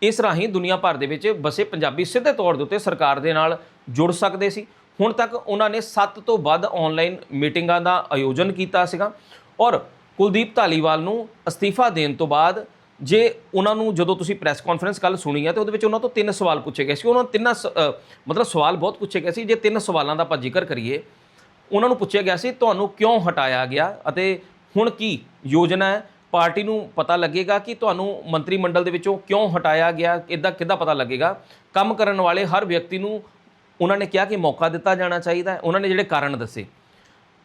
ਇਸ ਰਾਹੀਂ ਦੁਨੀਆ ਭਰ ਦੇ ਵਿੱਚ ਬਸੇ ਪੰਜਾਬੀ ਸਿੱਧੇ ਤੌਰ ਦੇ ਉੱਤੇ ਸਰਕਾਰ ਦੇ ਨਾਲ ਜੁੜ ਸਕਦੇ ਸੀ। ਹੁਣ ਤੱਕ ਉਹਨਾਂ ਨੇ 7 ਤੋਂ ਵੱਧ ਆਨਲਾਈਨ ਮੀਟਿੰਗਾਂ ਦਾ ਆਯੋਜਨ ਕੀਤਾ ਸੀਗਾ ਔਰ ਕੁਲਦੀਪ ਧਾਲੀਵਾਲ ਨੂੰ ਅਸਤੀਫਾ ਦੇਣ ਤੋਂ ਬਾਅਦ ਜੇ ਉਹਨਾਂ ਨੂੰ ਜਦੋਂ ਤੁਸੀਂ ਪ੍ਰੈਸ ਕਾਨਫਰੰਸ ਕੱਲ ਸੁਣੀ ਹੈ ਤੇ ਉਹਦੇ ਵਿੱਚ ਉਹਨਾਂ ਤੋਂ ਤਿੰਨ ਸਵਾਲ ਪੁੱਛੇ ਗਏ ਸੀ। ਉਹਨਾਂ ਨੂੰ ਤਿੰਨਾਂ ਸ- ਮਤਲਬ ਸਵਾਲ ਬਹੁਤ ਪੁੱਛੇ ਗਏ ਸੀ। ਜੇ ਤਿੰਨ ਸਵਾਲਾਂ ਦਾ ਆਪਾਂ ਜ਼ਿਕਰ ਕਰੀਏ, ਉਹਨਾਂ ਨੂੰ ਪੁੱਛਿਆ ਗਿਆ ਸੀ, ਤੁਹਾਨੂੰ ਕਿਉਂ ਹਟਾਇਆ ਗਿਆ? ਅਤੇ ਹੁਣ ਕੀ ਯੋਜਨਾ ਹੈ? ਪਾਰਟੀ ਨੂੰ ਪਤਾ ਲੱਗੇਗਾ ਕਿ ਤੁਹਾਨੂੰ ਮੰਤਰੀ ਮੰਡਲ ਦੇ ਵਿੱਚੋਂ ਕਿਉਂ ਹਟਾਇਆ ਗਿਆ ਇਦਾਂ ਕਿੱਦਾਂ ਪਤਾ ਲੱਗੇਗਾ। ਕੰਮ ਕਰਨ ਵਾਲੇ ਹਰ ਵਿਅਕਤੀ ਨੂੰ ਉਹਨਾਂ ਨੇ ਕਿਹਾ ਕਿ ਮੌਕਾ ਦਿੱਤਾ ਜਾਣਾ ਚਾਹੀਦਾ ਹੈ। ਉਹਨਾਂ ਨੇ ਜਿਹੜੇ ਕਾਰਨ ਦੱਸੇ।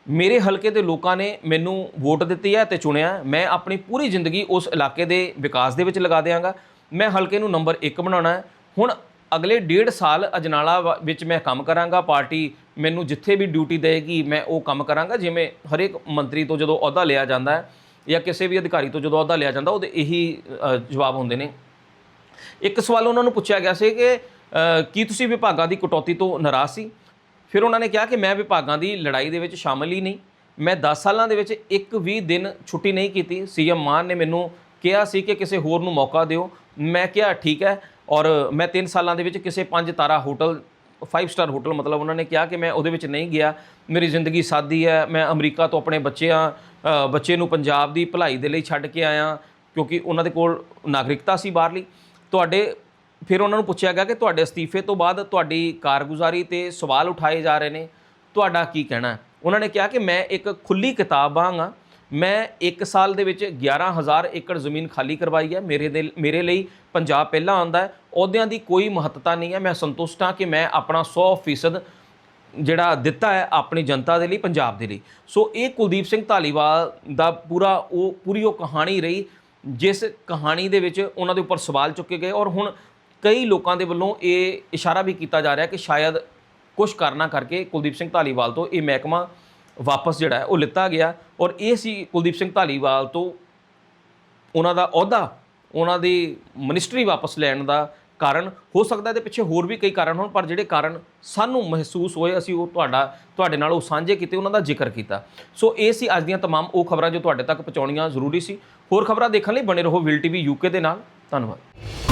ਮੇਰੇ ਹਲਕੇ ਦੇ ਲੋਕਾਂ ਨੇ ਮੈਨੂੰ ਵੋਟ ਦਿੱਤੀ ਹੈ ਤੇ ਚੁਣਿਆ ਮੈਂ ਆਪਣੀ ਪੂਰੀ ਜ਼ਿੰਦਗੀ ਉਸ ਇਲਾਕੇ ਦੇ ਵਿਕਾਸ ਦੇ ਵਿੱਚ ਲਗਾ ਦਿਆਂਗਾ। ਮੈਂ ਹਲਕੇ ਨੂੰ ਨੰਬਰ 1 ਬਣਾਉਣਾ ਹੈ। ਹੁਣ ਅਗਲੇ ਡੇਢ ਸਾਲ ਅਜਨਾਲਾ ਵ- ਵਿੱਚ ਮੈਂ ਕੰਮ ਕਰਾਂਗਾ। ਪਾਰਟੀ ਮੈਨੂੰ ਜਿੱਥੇ ਵੀ ਡਿਊਟੀ ਦੇਗੀ ਮੈਂ ਉਹ ਕੰਮ ਕਰਾਂਗਾ, ਜਿਵੇਂ ਹਰੇਕ ਮੰਤਰੀ ਤੋਂ ਜਦੋਂ ਅਹੁਦਾ ਲਿਆ ਜਾਂਦਾ ਹੈ ਜਾਂ ਕਿਸੇ ਵੀ ਅਧਿਕਾਰੀ ਤੋਂ ਜਦੋਂ ਅਹੁਦਾ ਲਿਆ ਜਾਂਦਾ, ਉਹਦੇ ਇਹੀ ਜਵਾਬ ਹੁੰਦੇ ਨੇ। ਇੱਕ ਸਵਾਲ ਉਹਨਾਂ ਨੂੰ ਪੁੱਛਿਆ ਗਿਆ ਸੀ ਕਿ ਕੀ ਤੁਸੀਂ ਵਿਭਾਗਾਂ ਦੀ ਕਟੌਤੀ ਤੋਂ ਨਾਰਾਜ਼ ਸੀ? ਫਿਰ ਉਹਨਾਂ ਨੇ ਕਿਹਾ ਕਿ ਮੈਂ ਵਿਭਾਗਾਂ ਦੀ ਲੜਾਈ ਦੇ ਵਿੱਚ ਸ਼ਾਮਲ ਹੀ ਨਹੀਂ। ਮੈਂ 10 ਸਾਲਾਂ ਦੇ ਵਿੱਚ ਇੱਕ ਵੀ ਦਿਨ ਛੁੱਟੀ ਨਹੀਂ ਕੀਤੀ। ਸੀਐਮ ਮਾਨ ਨੇ ਮੈਨੂੰ ਕਿਹਾ ਸੀ ਕਿ ਕਿਸੇ ਹੋਰ ਨੂੰ ਮੌਕਾ ਦਿਓ। ਮੈਂ ਕਿਹਾ, ਠੀਕ ਹੈ। ਔਰ ਮੈਂ 3 ਸਾਲਾਂ ਦੇ ਵਿੱਚ ਕਿਸੇ ਪੰਜ ਤਾਰਾ ਹੋਟਲ 5 ਸਟਾਰ ਹੋਟਲ ਮਤਲਬ ਉਹਨਾਂ ਨੇ ਕਿਹਾ ਕਿ ਮੈਂ ਉਹਦੇ ਵਿੱਚ ਨਹੀਂ ਗਿਆ। ਮੇਰੀ ਜ਼ਿੰਦਗੀ ਸਾਦੀ ਹੈ, ਮੈਂ ਅਮਰੀਕਾ ਤੋਂ ਆਪਣੇ ਬੱਚਿਆਂ ਬੱਚੇ ਨੂੰ ਪੰਜਾਬ ਦੀ ਭਲਾਈ ਦੇ ਲਈ ਛੱਡ ਕੇ ਆਇਆ, ਕਿਉਂਕਿ ਉਹਨਾਂ ਦੇ ਕੋਲ ਨਾਗਰਿਕਤਾ ਸੀ ਬਾਹਰਲੀ। ਤੁਹਾਡੇ, ਫਿਰ ਉਹਨਾਂ ਨੂੰ ਪੁੱਛਿਆ ਗਿਆ ਕਿ ਤੁਹਾਡੇ ਅਸਤੀਫੇ ਤੋਂ ਬਾਅਦ ਤੁਹਾਡੀ ਕਾਰਗੁਜ਼ਾਰੀ ਤੇ ਸਵਾਲ ਉਠਾਏ ਜਾ ਰਹੇ ਨੇ। ਤੁਹਾਡਾ ਕੀ ਕਹਿਣਾ ਉਹਨਾਂ ਨੇ ਕਿਹਾ ਕਿ ਮੈਂ ਇੱਕ ਖੁੱਲੀ ਕਿਤਾਬ ਵਾਂਗਾ ਮੈਂ 1 ਸਾਲ ਦੇ ਵਿੱਚ 11000 ਏਕੜ ਜ਼ਮੀਨ ਖਾਲੀ ਕਰਵਾਈ ਹੈ। ਮੇਰੇ ਦੇ, ਮੇਰੇ ਲਈ ਪੰਜਾਬ ਪਹਿਲਾਂ ਆਉਂਦਾ ਹੈ। ਅਹੁਦਿਆਂ ਦੀ ਕੋਈ ਮਹੱਤਤਾ ਨਹੀਂ ਹੈ। ਮੈਂ ਸੰਤੁਸ਼ਟ ਹਾਂ ਕਿ ਮੈਂ ਆਪਣਾ 100% ਜਿਹੜਾ ਦਿੱਤਾ ਹੈ, ਆਪਣੀ ਜਨਤਾ ਦੇ ਲਈ, ਪੰਜਾਬ ਦੇ ਲਈ। ਸੋ ਇਹ ਕੁਲਦੀਪ ਸਿੰਘ ਧਾਲੀਵਾਲ ਦਾ ਪੂਰਾ ਉਹ, ਪੂਰੀ ਉਹ ਕਹਾਣੀ ਰਹੀ, ਜਿਸ ਕਹਾਣੀ ਦੇ ਵਿੱਚ ਉਹਨਾਂ ਦੇ ਉੱਪਰ ਸਵਾਲ ਚੁੱਕੇ ਗਏ ਔਰ ਹੁਣ ਕਈ ਲੋਕਾਂ ਦੇ ਵੱਲੋਂ ਇਹ ਇਸ਼ਾਰਾ ਵੀ ਕੀਤਾ ਜਾ ਰਿਹਾ ਕਿ ਸ਼ਾਇਦ ਕੁਝ ਕਰਨਾ ਕਰਕੇ ਕੁਲਦੀਪ ਸਿੰਘ ਧਾਲੀਵਾਲ ਤੋਂ ਇਹ ਮਹਿਕਮਾ ਵਾਪਸ ਜਿਹੜਾ ਹੈ ਉਹ ਲਿੱਤਾ ਗਿਆ ਔਰ ਇਹ ਸੀ ਕੁਲਦੀਪ ਸਿੰਘ ਧਾਲੀਵਾਲ ਤੋਂ ਉਹਨਾਂ ਦਾ ਅਹੁਦਾ ਉਹਨਾਂ ਦੀ ਮਿਨਿਸਟਰੀ ਵਾਪਸ ਲੈਣ ਦਾ ਕਾਰਨ ਹੋ ਸਕਦਾ ਇਹਦੇ ਪਿੱਛੇ ਹੋਰ ਵੀ ਕਈ ਕਾਰਨ ਹੋਣ ਪਰ ਜਿਹੜੇ ਕਾਰਨ ਸਾਨੂੰ ਮਹਿਸੂਸ ਹੋਏ ਅਸੀਂ ਉਹ ਤੁਹਾਡਾ ਤੁਹਾਡੇ ਨਾਲ ਉਹ ਸਾਂਝੇ ਕੀਤੇ ਉਹਨਾਂ ਦਾ ਜ਼ਿਕਰ ਕੀਤਾ ਸੋ ਇਹ ਸੀ ਅੱਜ ਦੀਆਂ तमाम ਉਹ ਖਬਰਾਂ ਜੋ ਤੁਹਾਡੇ ਤੱਕ ਪਹੁੰਚਾਉਣੀਆਂ ਜ਼ਰੂਰੀ ਸੀ ਹੋਰ ਖਬਰਾਂ ਦੇਖਣ ਲਈ ਬਣੇ ਰਹੋ ਵਿਲ ਟੀਵੀ ਯੂਕੇ ਦੇ ਨਾਲ ਧੰਨਵਾਦ